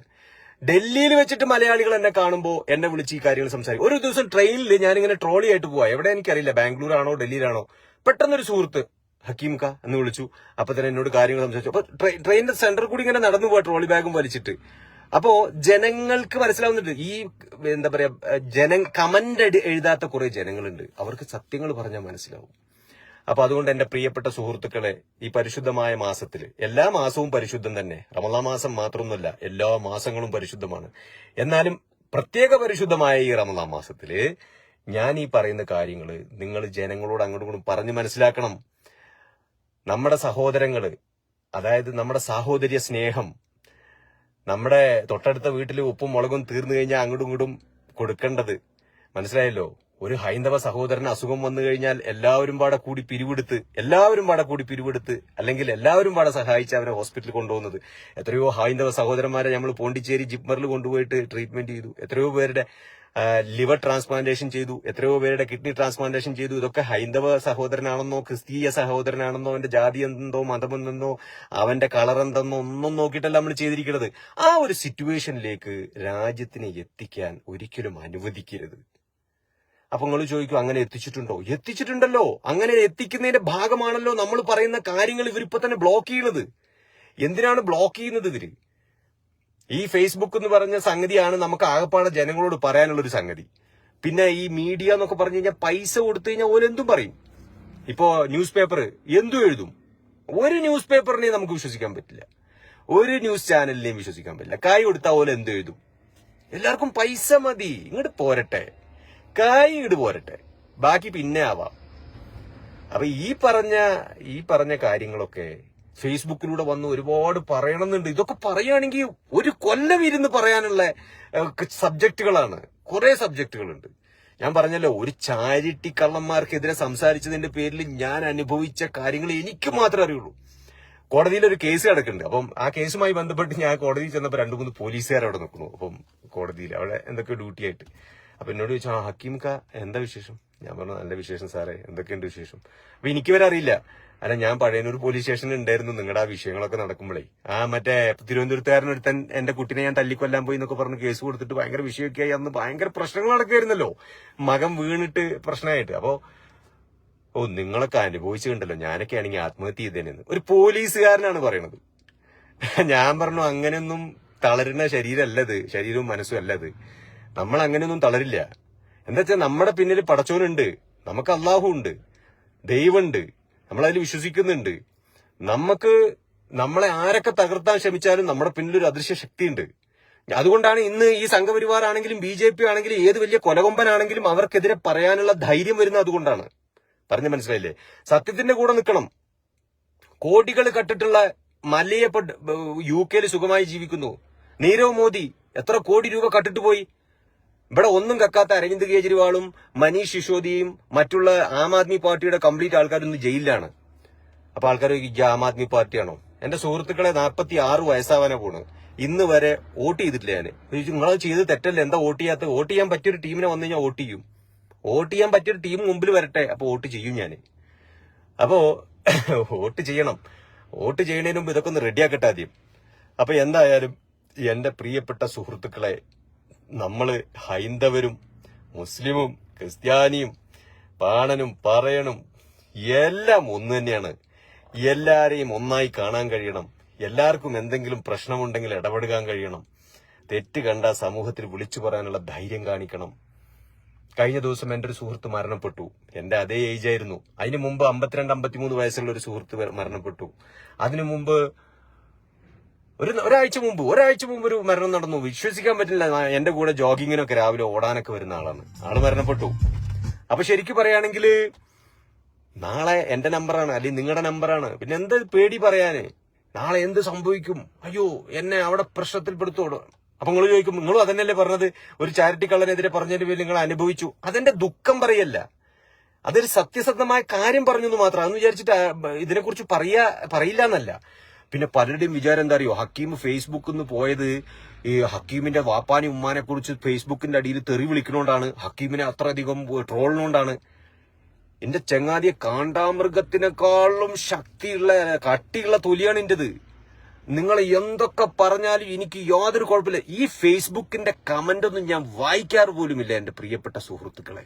ഡൽഹിയിൽ വെച്ചിട്ട് മലയാളികൾ എന്നെ കാണുമ്പോൾ എന്നെ വിളിച്ച് ഈ കാര്യങ്ങൾ സംസാരിക്കും. ഒരു ദിവസം ട്രെയിനിൽ ഞാനിങ്ങനെ ട്രോളി ആയിട്ട് പോവാ. എവിടെ എനിക്കറിയില്ല ബാംഗ്ലൂർ ആണോ ഡൽഹിയിലാണോ. പെട്ടെന്നൊരു സുഹൃത്ത് ഹക്കീം ക എന്ന് വിളിച്ചു. അപ്പൊ തന്നെ എന്നോട് കാര്യങ്ങൾ സംസാരിച്ചു. അപ്പൊ ട്രെ- ട്രെയിനിന്റെ സെന്ററിൽ കൂടി ഇങ്ങനെ നടന്നു പോവാ ട്രോളി ബാഗും വലിച്ചിട്ട്. അപ്പോ ജനങ്ങൾക്ക് മനസ്സിലാവുന്നുണ്ട്. ഈ എന്താ പറയാ ജന കമന്റ് എഴുതാത്ത കുറെ ജനങ്ങളുണ്ട്. അവർക്ക് സത്യങ്ങൾ പറഞ്ഞാൽ മനസ്സിലാവും. അപ്പൊ അതുകൊണ്ട് എന്റെ പ്രിയപ്പെട്ട സുഹൃത്തുക്കളെ ഈ പരിശുദ്ധമായ മാസത്തിൽ എല്ലാ മാസവും പരിശുദ്ധം തന്നെ. റമദാ മാസം മാത്രമൊന്നുമല്ല എല്ലാ മാസങ്ങളും പരിശുദ്ധമാണ്. എന്നാലും പ്രത്യേക പരിശുദ്ധമായ ഈ റമദാ മാസത്തിൽ ഞാൻ ഈ പറയുന്ന കാര്യങ്ങൾ നിങ്ങൾ ജനങ്ങളോട് അങ്ങോട്ടും ഇങ്ങോട്ടും പറഞ്ഞ് മനസ്സിലാക്കണം. നമ്മുടെ സഹോദരങ്ങൾ അതായത് നമ്മുടെ സാഹോദര്യ സ്നേഹം നമ്മുടെ തൊട്ടടുത്ത വീട്ടിൽ ഉപ്പും മുളകും തീർന്നു കഴിഞ്ഞാൽ അങ്ങോട്ടും ഇങ്ങോട്ടും കൊടുക്കേണ്ടത്. മനസ്സിലായല്ലോ? ഒരു ഹൈന്ദവ സഹോദരന് അസുഖം വന്നു കഴിഞ്ഞാൽ എല്ലാവരും പാടെ കൂടി പിരിവെടുത്ത് എല്ലാവരും പാടെ കൂടി പിരിവെടുത്ത് അല്ലെങ്കിൽ എല്ലാവരും പാടെ സഹായിച്ച് അവരെ ഹോസ്പിറ്റലിൽ കൊണ്ടുപോകുന്നത്. എത്രയോ ഹൈന്ദവ സഹോദരന്മാരെ നമ്മൾ പോണ്ടിച്ചേരി ജിപ്മറിൽ കൊണ്ടുപോയിട്ട് ട്രീറ്റ്മെന്റ് ചെയ്തു. എത്രയോ പേരുടെ ലിവർ ട്രാൻസ്പ്ലാന്റേഷൻ ചെയ്തു. എത്രയോ പേരുടെ കിഡ്നി ട്രാൻസ്പ്ലാന്റേഷൻ ചെയ്തു. ഇതൊക്കെ ഹൈന്ദവ സഹോദരനാണെന്നോ ക്രിസ്തീയ സഹോദരനാണെന്നോ അവന്റെ ജാതി എന്തെന്നോ മതമെന്തെന്നോ അവന്റെ കളർ എന്തെന്നോ ഒന്നും നോക്കിയിട്ടല്ല നമ്മൾ ചെയ്തിരിക്കുന്നത്. ആ ഒരു സിറ്റുവേഷനിലേക്ക് രാജ്യത്തിനെ എത്തിക്കാൻ ഒരിക്കലും അനുവദിക്കരുത്. അപ്പൊ നിങ്ങൾ ചോദിക്കും അങ്ങനെ എത്തിച്ചിട്ടുണ്ടോ? എത്തിച്ചിട്ടുണ്ടല്ലോ. അങ്ങനെ എത്തിക്കുന്നതിന്റെ ഭാഗമാണല്ലോ നമ്മൾ പറയുന്ന കാര്യങ്ങൾ ഇവരിപ്പോ തന്നെ ബ്ലോക്ക് ചെയ്യുന്നത് എന്തിനാണ് ബ്ലോക്ക് ചെയ്യുന്നത് ഇവർ? ഈ ഫേസ്ബുക്ക് എന്ന് പറഞ്ഞ സംഗതിയാണ് നമുക്ക് ആകപ്പാടെ ജനങ്ങളോട് പറയാനുള്ള ഒരു സംഗതി. പിന്നെ ഈ മീഡിയ എന്നൊക്കെ പറഞ്ഞു കഴിഞ്ഞാൽ പൈസ കൊടുത്തു കഴിഞ്ഞാൽ ഓരെന്തും പറയും. ഇപ്പോ ന്യൂസ് പേപ്പർ എന്തും എഴുതും. ഒരു ന്യൂസ് പേപ്പറിനെയും നമുക്ക് വിശ്വസിക്കാൻ പറ്റില്ല. ഒരു ന്യൂസ് ചാനലിനെയും വിശ്വസിക്കാൻ പറ്റില്ല. കൈ കൊടുത്താൽ ഓലെ എഴുതും. എല്ലാവർക്കും പൈസ മതി. ഇങ്ങോട്ട് പോരട്ടെ. കായ് ഇട് പോരട്ടെ. ബാക്കി പിന്നെ ആവാം. അപ്പൊ ഈ പറഞ്ഞ ഈ പറഞ്ഞ കാര്യങ്ങളൊക്കെ ഫേസ്ബുക്കിലൂടെ വന്ന് ഒരുപാട് പറയണമെന്നുണ്ട്. ഇതൊക്കെ പറയുകയാണെങ്കിൽ ഒരു കൊല്ലം ഇരുന്ന് പറയാനുള്ള സബ്ജക്റ്റുകളാണ്. കുറെ സബ്ജക്റ്റുകളുണ്ട്. ഞാൻ പറഞ്ഞല്ലോ ഒരു ചാരിറ്റി കള്ളന്മാർക്കെതിരെ സംസാരിച്ചതിന്റെ പേരിൽ ഞാൻ അനുഭവിച്ച കാര്യങ്ങൾ എനിക്ക് മാത്രമേ അറിയുള്ളൂ. കോടതിയിൽ ഒരു കേസ് കിടക്കുന്നുണ്ട്. അപ്പം ആ കേസുമായി ബന്ധപ്പെട്ട് ഞാൻ കോടതിയിൽ ചെന്നപ്പോൾ രണ്ടു മൂന്ന് പോലീസുകാർ അവിടെ നിൽക്കുന്നു. അപ്പം കോടതിയിൽ അവിടെ എന്തൊക്കെ ഡ്യൂട്ടി ആയിട്ട് അപ്പൊ എന്നോട് ചോദിച്ചു ആ ഹക്കീം ക എന്താ വിശേഷം? ഞാൻ പറഞ്ഞു നല്ല വിശേഷം സാറേ എന്തൊക്കെയുണ്ട് വിശേഷം? അപ്പൊ എനിക്ക് വരെ അറിയില്ല. അല്ല ഞാൻ പഴയനൂർ പോലീസ് സ്റ്റേഷനിൽ ഉണ്ടായിരുന്നു നിങ്ങളുടെ ആ വിഷയങ്ങളൊക്കെ നടക്കുമ്പോഴേ ആ മറ്റേ തിരുവനന്തപുരത്തുകാരനൊരുത്തൻ എന്റെ കുട്ടിനെ ഞാൻ തല്ലിക്കൊല്ലാൻ പോയി എന്നൊക്കെ പറഞ്ഞ് കേസ് കൊടുത്തിട്ട് ഭയങ്കര വിഷയമൊക്കെ ആയി. അന്ന് ഭയങ്കര പ്രശ്നങ്ങൾ നടക്കുമായിരുന്നല്ലോ മകൻ വീണിട്ട് പ്രശ്നമായിട്ട്. അപ്പോ ഓ നിങ്ങളൊക്കെ അനുഭവിച്ചിട്ടുണ്ടല്ലോ. ഞാനൊക്കെ ആണെങ്കിൽ ആത്മഹത്യ ചെയ്തേനെന്ന്. ഒരു പോലീസുകാരനാണ് പറയണത്. ഞാൻ പറഞ്ഞു അങ്ങനെയൊന്നും തളരുന്ന ശരീരമല്ലത് ശരീരവും മനസ്സും അല്ലത് നമ്മൾ അങ്ങനെയൊന്നും തളരില്ല. എന്താ വെച്ചാൽ നമ്മുടെ പിന്നിൽ പടച്ചോനുണ്ട്. നമുക്ക് അള്ളാഹു ഉണ്ട് ദൈവമുണ്ട്. നമ്മൾ നമ്മളതിൽ വിശ്വസിക്കുന്നുണ്ട്. നമുക്ക് നമ്മളെ ആരൊക്കെ തകർത്താൻ ശ്രമിച്ചാലും നമ്മുടെ പിന്നിൽ ഒരു അദൃശ്യ ശക്തിയുണ്ട്. അതുകൊണ്ടാണ് ഇന്ന് ഈ സംഘപരിവാർ ആണെങ്കിലും ബി ജെ പി ആണെങ്കിലും ഏത് വലിയ കൊലകൊമ്പനാണെങ്കിലും അവർക്കെതിരെ പറയാനുള്ള ധൈര്യം വരുന്നത് അതുകൊണ്ടാണ്. പറഞ്ഞു മനസ്സിലായില്ലേ? സത്യത്തിന്റെ കൂടെ നിൽക്കണം. കോടികൾ കട്ടിട്ടുള്ള മല്ലയെ യു കെയിൽ സുഖമായി ജീവിക്കുന്നു. നീരവ് മോദി എത്ര കോടി രൂപ കട്ടിട്ട് പോയി? ഇവിടെ ഒന്നും കക്കാത്ത അരവിന്ദ് കെജ്രിവാളും മനീഷ് സിസോദിയും മറ്റുള്ള ആം ആദ്മി പാർട്ടിയുടെ കംപ്ലീറ്റ് ആൾക്കാരും ഇന്ന് ജയിലിലാണ്. അപ്പൊ ആൾക്കാർ ആം ആദ്മി പാർട്ടിയാണോ? എന്റെ സുഹൃത്തുക്കളെ നാൽപ്പത്തി ആറ് വയസ്സാവാനാ പോണ്. ഇന്ന് വരെ വോട്ട് ചെയ്തിട്ടില്ല ഞാൻ നിങ്ങളത് ചെയ്ത് തെറ്റല്ലേ? എന്താ വോട്ട് ചെയ്യാത്ത വോട്ട് ചെയ്യാൻ പറ്റിയൊരു ടീമിനെ വന്നു കഴിഞ്ഞാൽ വോട്ട് ചെയ്യും. വോട്ട് ചെയ്യാൻ പറ്റിയൊരു ടീം മുമ്പിൽ വരട്ടെ അപ്പൊ വോട്ട് ചെയ്യും ഞാൻ അപ്പോ വോട്ട് ചെയ്യണം. വോട്ട് ചെയ്യുന്നതിന് മുമ്പ് ഇതൊക്കെ ഒന്ന് റെഡിയാക്കട്ടെ ആദ്യം. അപ്പൊ എന്തായാലും എന്റെ പ്രിയപ്പെട്ട സുഹൃത്തുക്കളെ നമ്മൾ ഹൈന്ദവരും മുസ്ലിമും ക്രിസ്ത്യാനിയും പാണനും പറയണും എല്ലാം ഒന്ന് തന്നെയാണ്. എല്ലാരെയും ഒന്നായി കാണാൻ കഴിയണം. എല്ലാവർക്കും എന്തെങ്കിലും പ്രശ്നമുണ്ടെങ്കിൽ ഇടപെടുക്കാൻ കഴിയണം. തെറ്റ് കണ്ട സമൂഹത്തിൽ വിളിച്ചു പറയാനുള്ള ധൈര്യം കാണിക്കണം. കഴിഞ്ഞ ദിവസം എന്റെ ഒരു സുഹൃത്ത് മരണപ്പെട്ടു. എന്റെ അതേ ഏജ് ആയിരുന്നു. അതിനു മുമ്പ് അമ്പത്തിരണ്ട് അമ്പത്തിമൂന്ന് വയസ്സുള്ള ഒരു സുഹൃത്ത് മരണപ്പെട്ടു. അതിനു മുമ്പ് ഒരു ഒരാഴ്ച മുമ്പ് ഒരാഴ്ച മുമ്പ് ഒരു മരണം നടന്നു. വിശ്വസിക്കാൻ പറ്റില്ല. എന്റെ കൂടെ ജോഗിങ്ങിനൊക്കെ രാവിലെ ഓടാനൊക്കെ വരുന്ന ആളാണ്. ആൾ മരണപ്പെട്ടു. അപ്പൊ ശരിക്കും പറയുകയാണെങ്കിൽ നാളെ എന്റെ നമ്പറാണ് അല്ലെങ്കിൽ നിങ്ങളുടെ നമ്പറാണ്. പിന്നെ എന്ത് പേടി പറയാന്? നാളെ എന്ത് സംഭവിക്കും? അയ്യോ എന്നെ അവിടെ പ്രശ്നത്തിൽപ്പെടുത്തോളൂ അപ്പൊ നിങ്ങൾ ചോദിക്കും നിങ്ങളും അതന്നെയല്ലേ പറഞ്ഞത്? ഒരു ചാരിറ്റി കള്ളനെതിരെ പറഞ്ഞതിന്റെ പേരിൽ നിങ്ങൾ അനുഭവിച്ചു. അതെന്റെ ദുഃഖം പറയല്ല. അതൊരു സത്യസന്ധമായ കാര്യം പറഞ്ഞു എന്ന് മാത്രം. അതെന്ന് വിചാരിച്ചിട്ട് ഇതിനെക്കുറിച്ച് പറയാ പറയില്ല എന്നല്ല. പിന്നെ പലരുടെയും വിചാരം എന്താ അറിയോ? ഹക്കീം ഫേസ്ബുക്കിൽ നിന്ന് പോയത് ഈ ഹക്കീമിന്റെ വാപ്പാനി ഉമ്മാനെ കുറിച്ച് ഫേസ്ബുക്കിന്റെ അടിയിൽ തെറി വിളിക്കണോണ്ടാണ് ഹക്കീമിനെ അത്രയധികം ട്രോളിനോണ്ടാണ്. എന്റെ ചങ്ങാതിയെ കാണ്ടാമൃഗത്തിനേക്കാളും ശക്തിയുള്ള കട്ടിയുള്ള തൊലിയാണ് എന്റേത്. നിങ്ങൾ എന്തൊക്കെ പറഞ്ഞാലും എനിക്ക് യാതൊരു കുഴപ്പമില്ല. ഈ ഫേസ്ബുക്കിന്റെ കമന്റ് ഒന്നും ഞാൻ വായിക്കാറ് പോലുമില്ല എന്റെ പ്രിയപ്പെട്ട സുഹൃത്തുക്കളെ.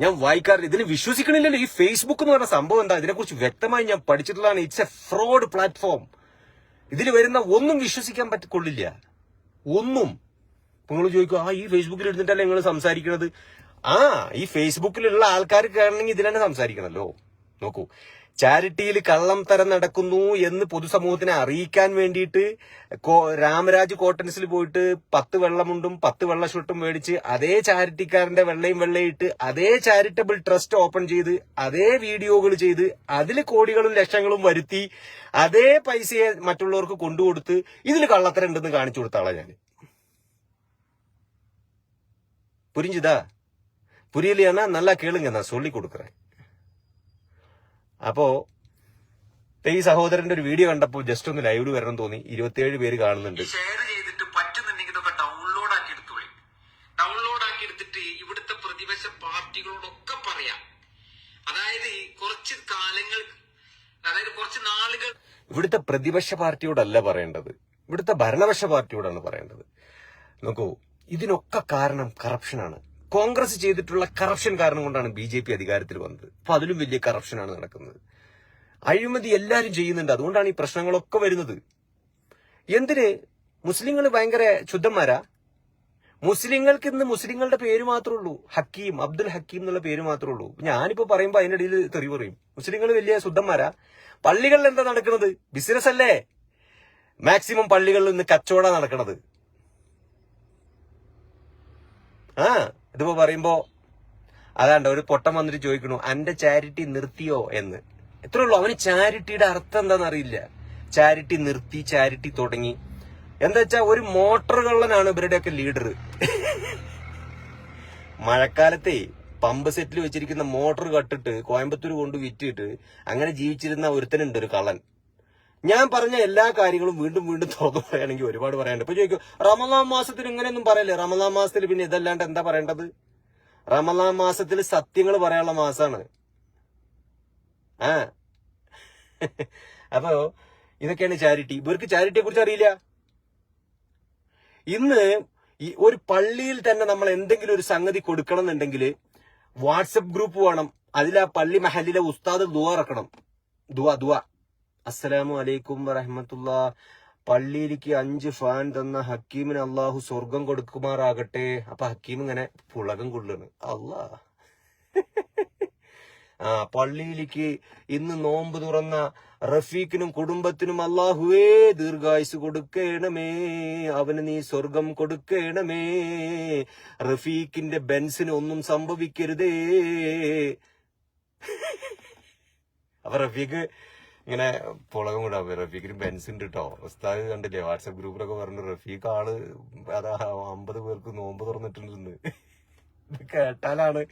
ഞാൻ വായിക്കാറില്ല. ഇതിന് വിശ്വസിക്കണില്ലല്ലോ. ഈ ഫേസ്ബുക്ക് എന്ന് പറഞ്ഞ സംഭവം എന്താ? ഇതിനെക്കുറിച്ച് വ്യക്തമായി ഞാൻ പഠിച്ചിട്ടുള്ളതാണ്. ഇറ്റ്സ് എ ഫ്രോഡ് പ്ലാറ്റ്ഫോം ഇതിൽ വരുന്ന ഒന്നും വിശ്വസിക്കാൻ പറ്റിക്കൊള്ളില്ല. ഒന്നും. നിങ്ങൾ ചോദിക്കും ആ ഈ ഫേസ്ബുക്കിൽ എടുത്തിട്ടല്ലേ നിങ്ങൾ സംസാരിക്കുന്നത് ആ ഈ ഫേസ്ബുക്കിലുള്ള ആൾക്കാർ കാണണമെങ്കിൽ ഇതിലാണ് സംസാരിക്കണല്ലോ. നോക്കൂ. ചാരിറ്റിയിൽ കള്ളം തരം നടക്കുന്നു എന്ന് പൊതുസമൂഹത്തിനെ അറിയിക്കാൻ വേണ്ടിയിട്ട് കോ- രാമരാജ് കോട്ടൺസിൽ പോയിട്ട് പത്ത് വെള്ളമുണ്ടും പത്ത് വെള്ള ഷർട്ടും മേടിച്ച് അതേ ചാരിറ്റിക്കാരന്റെ വെള്ളയും വെള്ളയിട്ട് അതേ ചാരിറ്റബിൾ ട്രസ്റ്റ് ഓപ്പൺ ചെയ്ത് അതേ വീഡിയോകൾ ചെയ്ത് അതിൽ കോടികളും ലക്ഷങ്ങളും വരുത്തി അതേ പൈസയെ മറ്റുള്ളവർക്ക് കൊണ്ടുകൊടുത്ത് ഇതിൽ കള്ളത്തരം ഉണ്ടെന്ന് കാണിച്ചു കൊടുത്ത ആളാ ഞാൻ புரிஞ்சுதா புரியலையானா நல்லா கேளுங்க நான் சொல்லி கொடுக்குறேன் അപ്പോ ഈ സഹോദരന്റെ ഒരു വീഡിയോ കണ്ടപ്പോൾ ജസ്റ്റ് ഒന്ന് ലൈവിൽ വരണം തോന്നി. ഇരുപത്തിയേഴ് പേര് കാണുന്നുണ്ട്. ഷെയർ ചെയ്തിട്ട് പറ്റുന്നുണ്ടെങ്കിൽ ഇതൊക്കെ ഡൗൺലോഡ് ആക്കി എടുത്തോളി. ഡൗൺലോഡ് ആക്കി എടുത്തിട്ട് ഇവിടുത്തെ പ്രതിപക്ഷ പാർട്ടികളോടൊക്കെ പറയാം. അതായത് കുറച്ച് കാലങ്ങൾ അതായത് കുറച്ച് നാളുകൾ ഇവിടുത്തെ പ്രതിപക്ഷ പാർട്ടിയോടല്ല പറയേണ്ടത്. ഇവിടുത്തെ ഭരണപക്ഷ പാർട്ടിയോടാണ് പറയേണ്ടത്. നോക്കൂ ഇതിനൊക്കെ കാരണം കറപ്ഷനാണ് കോൺഗ്രസ് ചെയ്തിട്ടുള്ള കറപ്ഷൻ കാരണം കൊണ്ടാണ് ബി ജെ പി അധികാരത്തിൽ വന്നത്. അപ്പൊ അതിലും വലിയ കറപ്ഷനാണ് നടക്കുന്നത്. അഴിമതി എല്ലാവരും ചെയ്യുന്നുണ്ട്. അതുകൊണ്ടാണ് ഈ പ്രശ്നങ്ങളൊക്കെ വരുന്നത്. എന്തിന്? മുസ്ലിങ്ങൾ ഭയങ്കര ശുദ്ധന്മാരാ? മുസ്ലിങ്ങൾക്ക് ഇന്ന് മുസ്ലിങ്ങളുടെ പേര് മാത്രമേ ഉള്ളൂ. ഹക്കീം അബ്ദുൽ ഹക്കീം എന്നുള്ള പേര് മാത്രമേ ഉള്ളൂ. ഞാനിപ്പോ പറയുമ്പോ അതിനിടയിൽ തെറി പറയും. മുസ്ലിങ്ങൾ വലിയ ശുദ്ധന്മാരാ. പള്ളികളിൽ എന്താ നടക്കുന്നത്? ബിസിനസ് അല്ലേ? മാക്സിമം പള്ളികളിൽ നിന്ന് കച്ചവടം നടക്കണത്. ആ. ഇതിപ്പോ പറയുമ്പോ അതാണ്ട് ഒരു പൊട്ടം വന്നിട്ട് ചോദിക്കണു അന്റെ ചാരിറ്റി നിർത്തിയോ? എന്ന്. എത്രേ ഉള്ളൂ. അവന് ചാരിറ്റിയുടെ അർത്ഥം എന്താണെന്ന് അറിയില്ല ചാരിറ്റി നിർത്തി ചാരിറ്റി തുടങ്ങി. എന്താ വെച്ചാ ഒരു മോട്ടോർ കള്ളനാണ് ഇവരുടെയൊക്കെ ലീഡർ. മഴക്കാലത്തെ പമ്പ് സെറ്റിൽ വെച്ചിരിക്കുന്ന മോട്ടോർ കട്ടിട്ട് കോയമ്പത്തൂർ കൊണ്ട് വിറ്റിട്ട് അങ്ങനെ ജീവിച്ചിരുന്ന ഒരുത്തനുണ്ട് ഒരു കള്ളൻ. ഞാൻ പറഞ്ഞ എല്ലാ കാര്യങ്ങളും വീണ്ടും വീണ്ടും തുറന്നു പറയുകയാണെങ്കിൽ ഒരുപാട് പറയാനുണ്ട്. ഇപ്പൊ ചോദിക്കും റമദാൻ മാസത്തിൽ ഇങ്ങനെയൊന്നും പറയല്ലേ? റമദാൻ മാസത്തിൽ പിന്നെ ഇതല്ലാണ്ട് എന്താ പറയേണ്ടത്? റമദാൻ മാസത്തിൽ സത്യങ്ങൾ പറയാനുള്ള മാസമാണ് ആ. അപ്പോ ഇതൊക്കെയാണ് ചാരിറ്റി. ഇവർക്ക് ചാരിറ്റിയെ കുറിച്ച് അറിയില്ല. ഇന്ന് ഈ ഒരു പള്ളിയിൽ തന്നെ നമ്മൾ എന്തെങ്കിലും ഒരു സംഗതി കൊടുക്കണം എന്നുണ്ടെങ്കിൽ വാട്സപ്പ് ഗ്രൂപ്പ് വേണം. അതിൽ ആ പള്ളി മഹലിലെ ഉസ്താദ് ദുവ ഇറക്കണം. ദുവ ദുവ. അസ്സലാമു അലൈക്കും വറഹമത്തുള്ള. പള്ളിയിലേക്ക് അഞ്ച് ഫാൻ തന്ന ഹക്കീമിന് അള്ളാഹു സ്വർഗം കൊടുക്കുമാറാകട്ടെ. അപ്പൊ ഹക്കീം ഇങ്ങനെ പുളകം കൊള്ളുന്നു. അള്ളാ. ആ പള്ളിയിലേക്ക് ഇന്ന് നോമ്പ് തുറന്ന റഫീഖിനും കുടുംബത്തിനും അള്ളാഹുവേ ദീർഘായുസ് കൊടുക്കണമേ. അവന് നീ സ്വർഗം കൊടുക്കണമേ. റഫീഖിന്റെ ബെൻസിന് ഒന്നും സംഭവിക്കരുതേ. അപ്പൊ റഫീഖ് ഇങ്ങനെ പുളകം കൂടാ റഫീഖിന് ബെൻസ് ഉണ്ട് കേട്ടോ ഉസ്താദ് കണ്ടില്ലേ? വാട്സപ്പ് ഗ്രൂപ്പിലൊക്കെ പറഞ്ഞു റഫീഖ് ആൾ അതാ അമ്പത് പേർക്ക് നോമ്പ് തുറന്നിട്ടുണ്ടെന്ന് ഇത് കേട്ടാലാണ്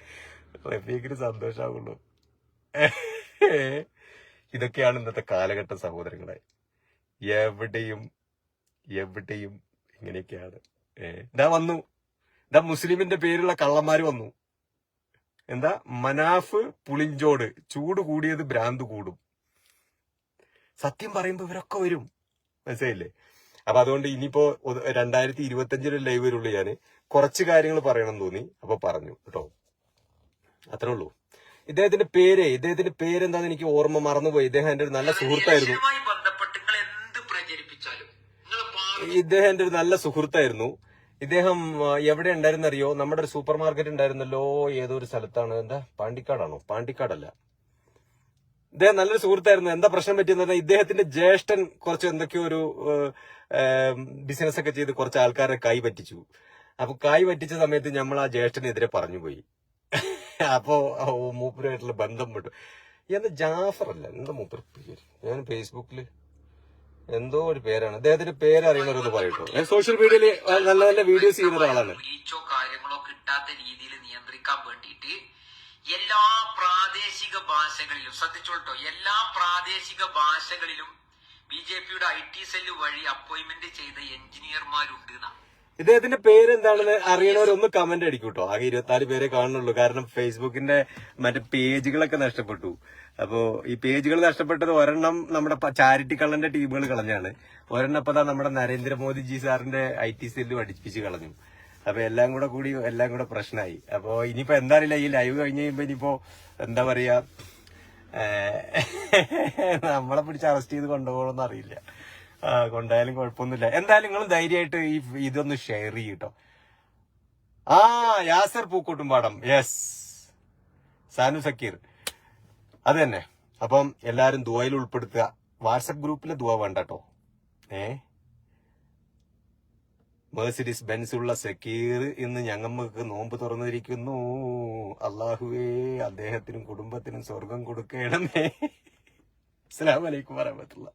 റഫീഖിന് സന്തോഷമാകുള്ളൂ ഇതൊക്കെയാണ് ഇന്നത്തെ കാലഘട്ട സഹോദരങ്ങളെ. എവിടെയും എവിടെയും ഇങ്ങനെയൊക്കെയാണ്. ഇതാ വന്നു. ഇതാ മുസ്ലിമിന്റെ പേരുള്ള കള്ളന്മാർ വന്നു. എന്താ? മനാഫ് പുളിഞ്ചോട്. ചൂട് കൂടിയത് ഭ്രാന്ത് കൂടും. സത്യം പറയുമ്പോ ഇവരൊക്കെ വരും. മനസ്സിലായില്ലേ? അപ്പൊ അതുകൊണ്ട് ഇനിയിപ്പോ രണ്ടായിരത്തി ഇരുപത്തി അഞ്ചിൽ ലൈവ് വരുള്ളൂ ഞാൻ കുറച്ച് കാര്യങ്ങൾ പറയണം തോന്നി. അപ്പൊ പറഞ്ഞു കേട്ടോ? അത്രേ ഉള്ളൂ. ഇദ്ദേഹത്തിന്റെ പേര് ഇദ്ദേഹത്തിന്റെ പേര് എന്താന്ന് എനിക്ക് ഓർമ്മ മറന്നുപോയി. ഇദ്ദേഹം എന്റെ ഒരു നല്ല സുഹൃത്തായിരുന്നു. ഇദ്ദേഹം എന്റെ ഒരു നല്ല സുഹൃത്തായിരുന്നു. ഇദ്ദേഹം എവിടെ ഉണ്ടായിരുന്നറിയോ? നമ്മുടെ ഒരു സൂപ്പർ മാർക്കറ്റ് ഉണ്ടായിരുന്നല്ലോ ഏതോ ഒരു സ്ഥലത്താണ്. എന്താ? പാണ്ടിക്കാടാണോ? പാണ്ടിക്കാടല്ല. ഇദ്ദേഹം നല്ലൊരു സുഹൃത്തായിരുന്നു. എന്താ പ്രശ്നം പറ്റിയെന്ന് പറഞ്ഞാൽ ഇദ്ദേഹത്തിന്റെ ജ്യേഷ്ഠൻ കുറച്ച് എന്തൊക്കെയോ ഒരു ബിസിനസ് ഒക്കെ ചെയ്ത് കുറച്ച് ആൾക്കാരെ കൈ പറ്റിച്ചു. അപ്പൊ കൈ പറ്റിച്ച സമയത്ത് നമ്മൾ ആ ജ്യേഷ്ഠനെതിരെ പറഞ്ഞു പോയി അപ്പോ മൂപ്പരുമായിട്ടുള്ള ബന്ധം വിട്ടു. എന്താ ജാഫർ അല്ല എന്താ മൂപ്പർ പേര്? ഞാൻ ഫേസ്ബുക്കിൽ എന്തോ ഒരു പേരാണ്. അദ്ദേഹത്തിന്റെ പേര് അറിയണവരൊന്ന് പറയട്ടോ. ഞാൻ സോഷ്യൽ മീഡിയയിൽ നല്ല നല്ല വീഡിയോസ് ചെയ്യുന്ന ഒരാളാണ്. കിട്ടാത്ത രീതിയിൽ നിയന്ത്രിക്കാൻ വേണ്ടിയിട്ട് എല്ലാ പ്രാദേശിക ഭാഷകളിലും ശ്രദ്ധിച്ചോട്ടോ എല്ലാ പ്രാദേശിക ഭാഷകളിലും ബി ജെ പിയുടെ ഐ ടി സെല്ല് വഴി അപ്പോയിന്റ്മെന്റ് ചെയ്ത എഞ്ചിനീയർമാരുണ്ട്. ഇദ്ദേഹത്തിന്റെ പേര് എന്താണെന്ന് അറിയണവരൊന്ന് കമന്റ് അടിക്കും കേട്ടോ ആകെ ഇരുപത്തിനാല് പേരെ കാണുന്നുള്ളൂ. കാരണം ഫേസ്ബുക്കിന്റെ മറ്റേ പേജുകളൊക്കെ നഷ്ടപ്പെട്ടു. അപ്പോ ഈ പേജുകൾ നഷ്ടപ്പെട്ടത് ഒരെണ്ണം നമ്മുടെ ചാരിറ്റി കള്ളന്റെ ടീമുകൾ കളഞ്ഞാണ്. ഒരെണ്ണം ഇപ്പൊ ദാ നമ്മുടെ നരേന്ദ്രമോദിജി സാറിന്റെ ഐ ടി സെല്ലും അടിപ്പിച്ച് കളഞ്ഞു. അപ്പൊ എല്ലാം കൂടെ കൂടി എല്ലാം കൂടെ പ്രശ്നമായി അപ്പൊ ഇനിയിപ്പോ എന്താ അറിയില്ല ഈ ലൈവ് കഴിഞ്ഞ് കഴിയുമ്പോ ഇനിയിപ്പോ എന്താ പറയാ നമ്മളെ പിടിച്ച് അറസ്റ്റ് ചെയ്ത് കൊണ്ടുപോകണമെന്ന് അറിയില്ല. കൊണ്ടായാലും കുഴപ്പമൊന്നുമില്ല. എന്തായാലും നിങ്ങൾ ധൈര്യമായിട്ട് ഈ ഇതൊന്ന് ഷെയർ ചെയ്യട്ടോ ആ യാസർ പൂക്കോട്ടുംപാടം. യെസ് സാനു സക്കീർ. അത് തന്നെ. അപ്പം എല്ലാരും ദുബായിൽ ഉൾപ്പെടുത്തുക. വാട്സപ്പ് ഗ്രൂപ്പിലെ ദുബ വേണ്ട കേട്ടോ ഏ? മേഴ്സിഡീസ് ബെൻസുള്ള സക്കീർ ഇന്ന് ഞങ്ങൾക്ക് നോമ്പ് തുറന്നിരിക്കുന്നു. അള്ളാഹുവേ അദ്ദേഹത്തിനും കുടുംബത്തിനും സ്വർഗം കൊടുക്കണമേ. അസ്സലാമു അലൈക്കും വറഹമത്തുള്ള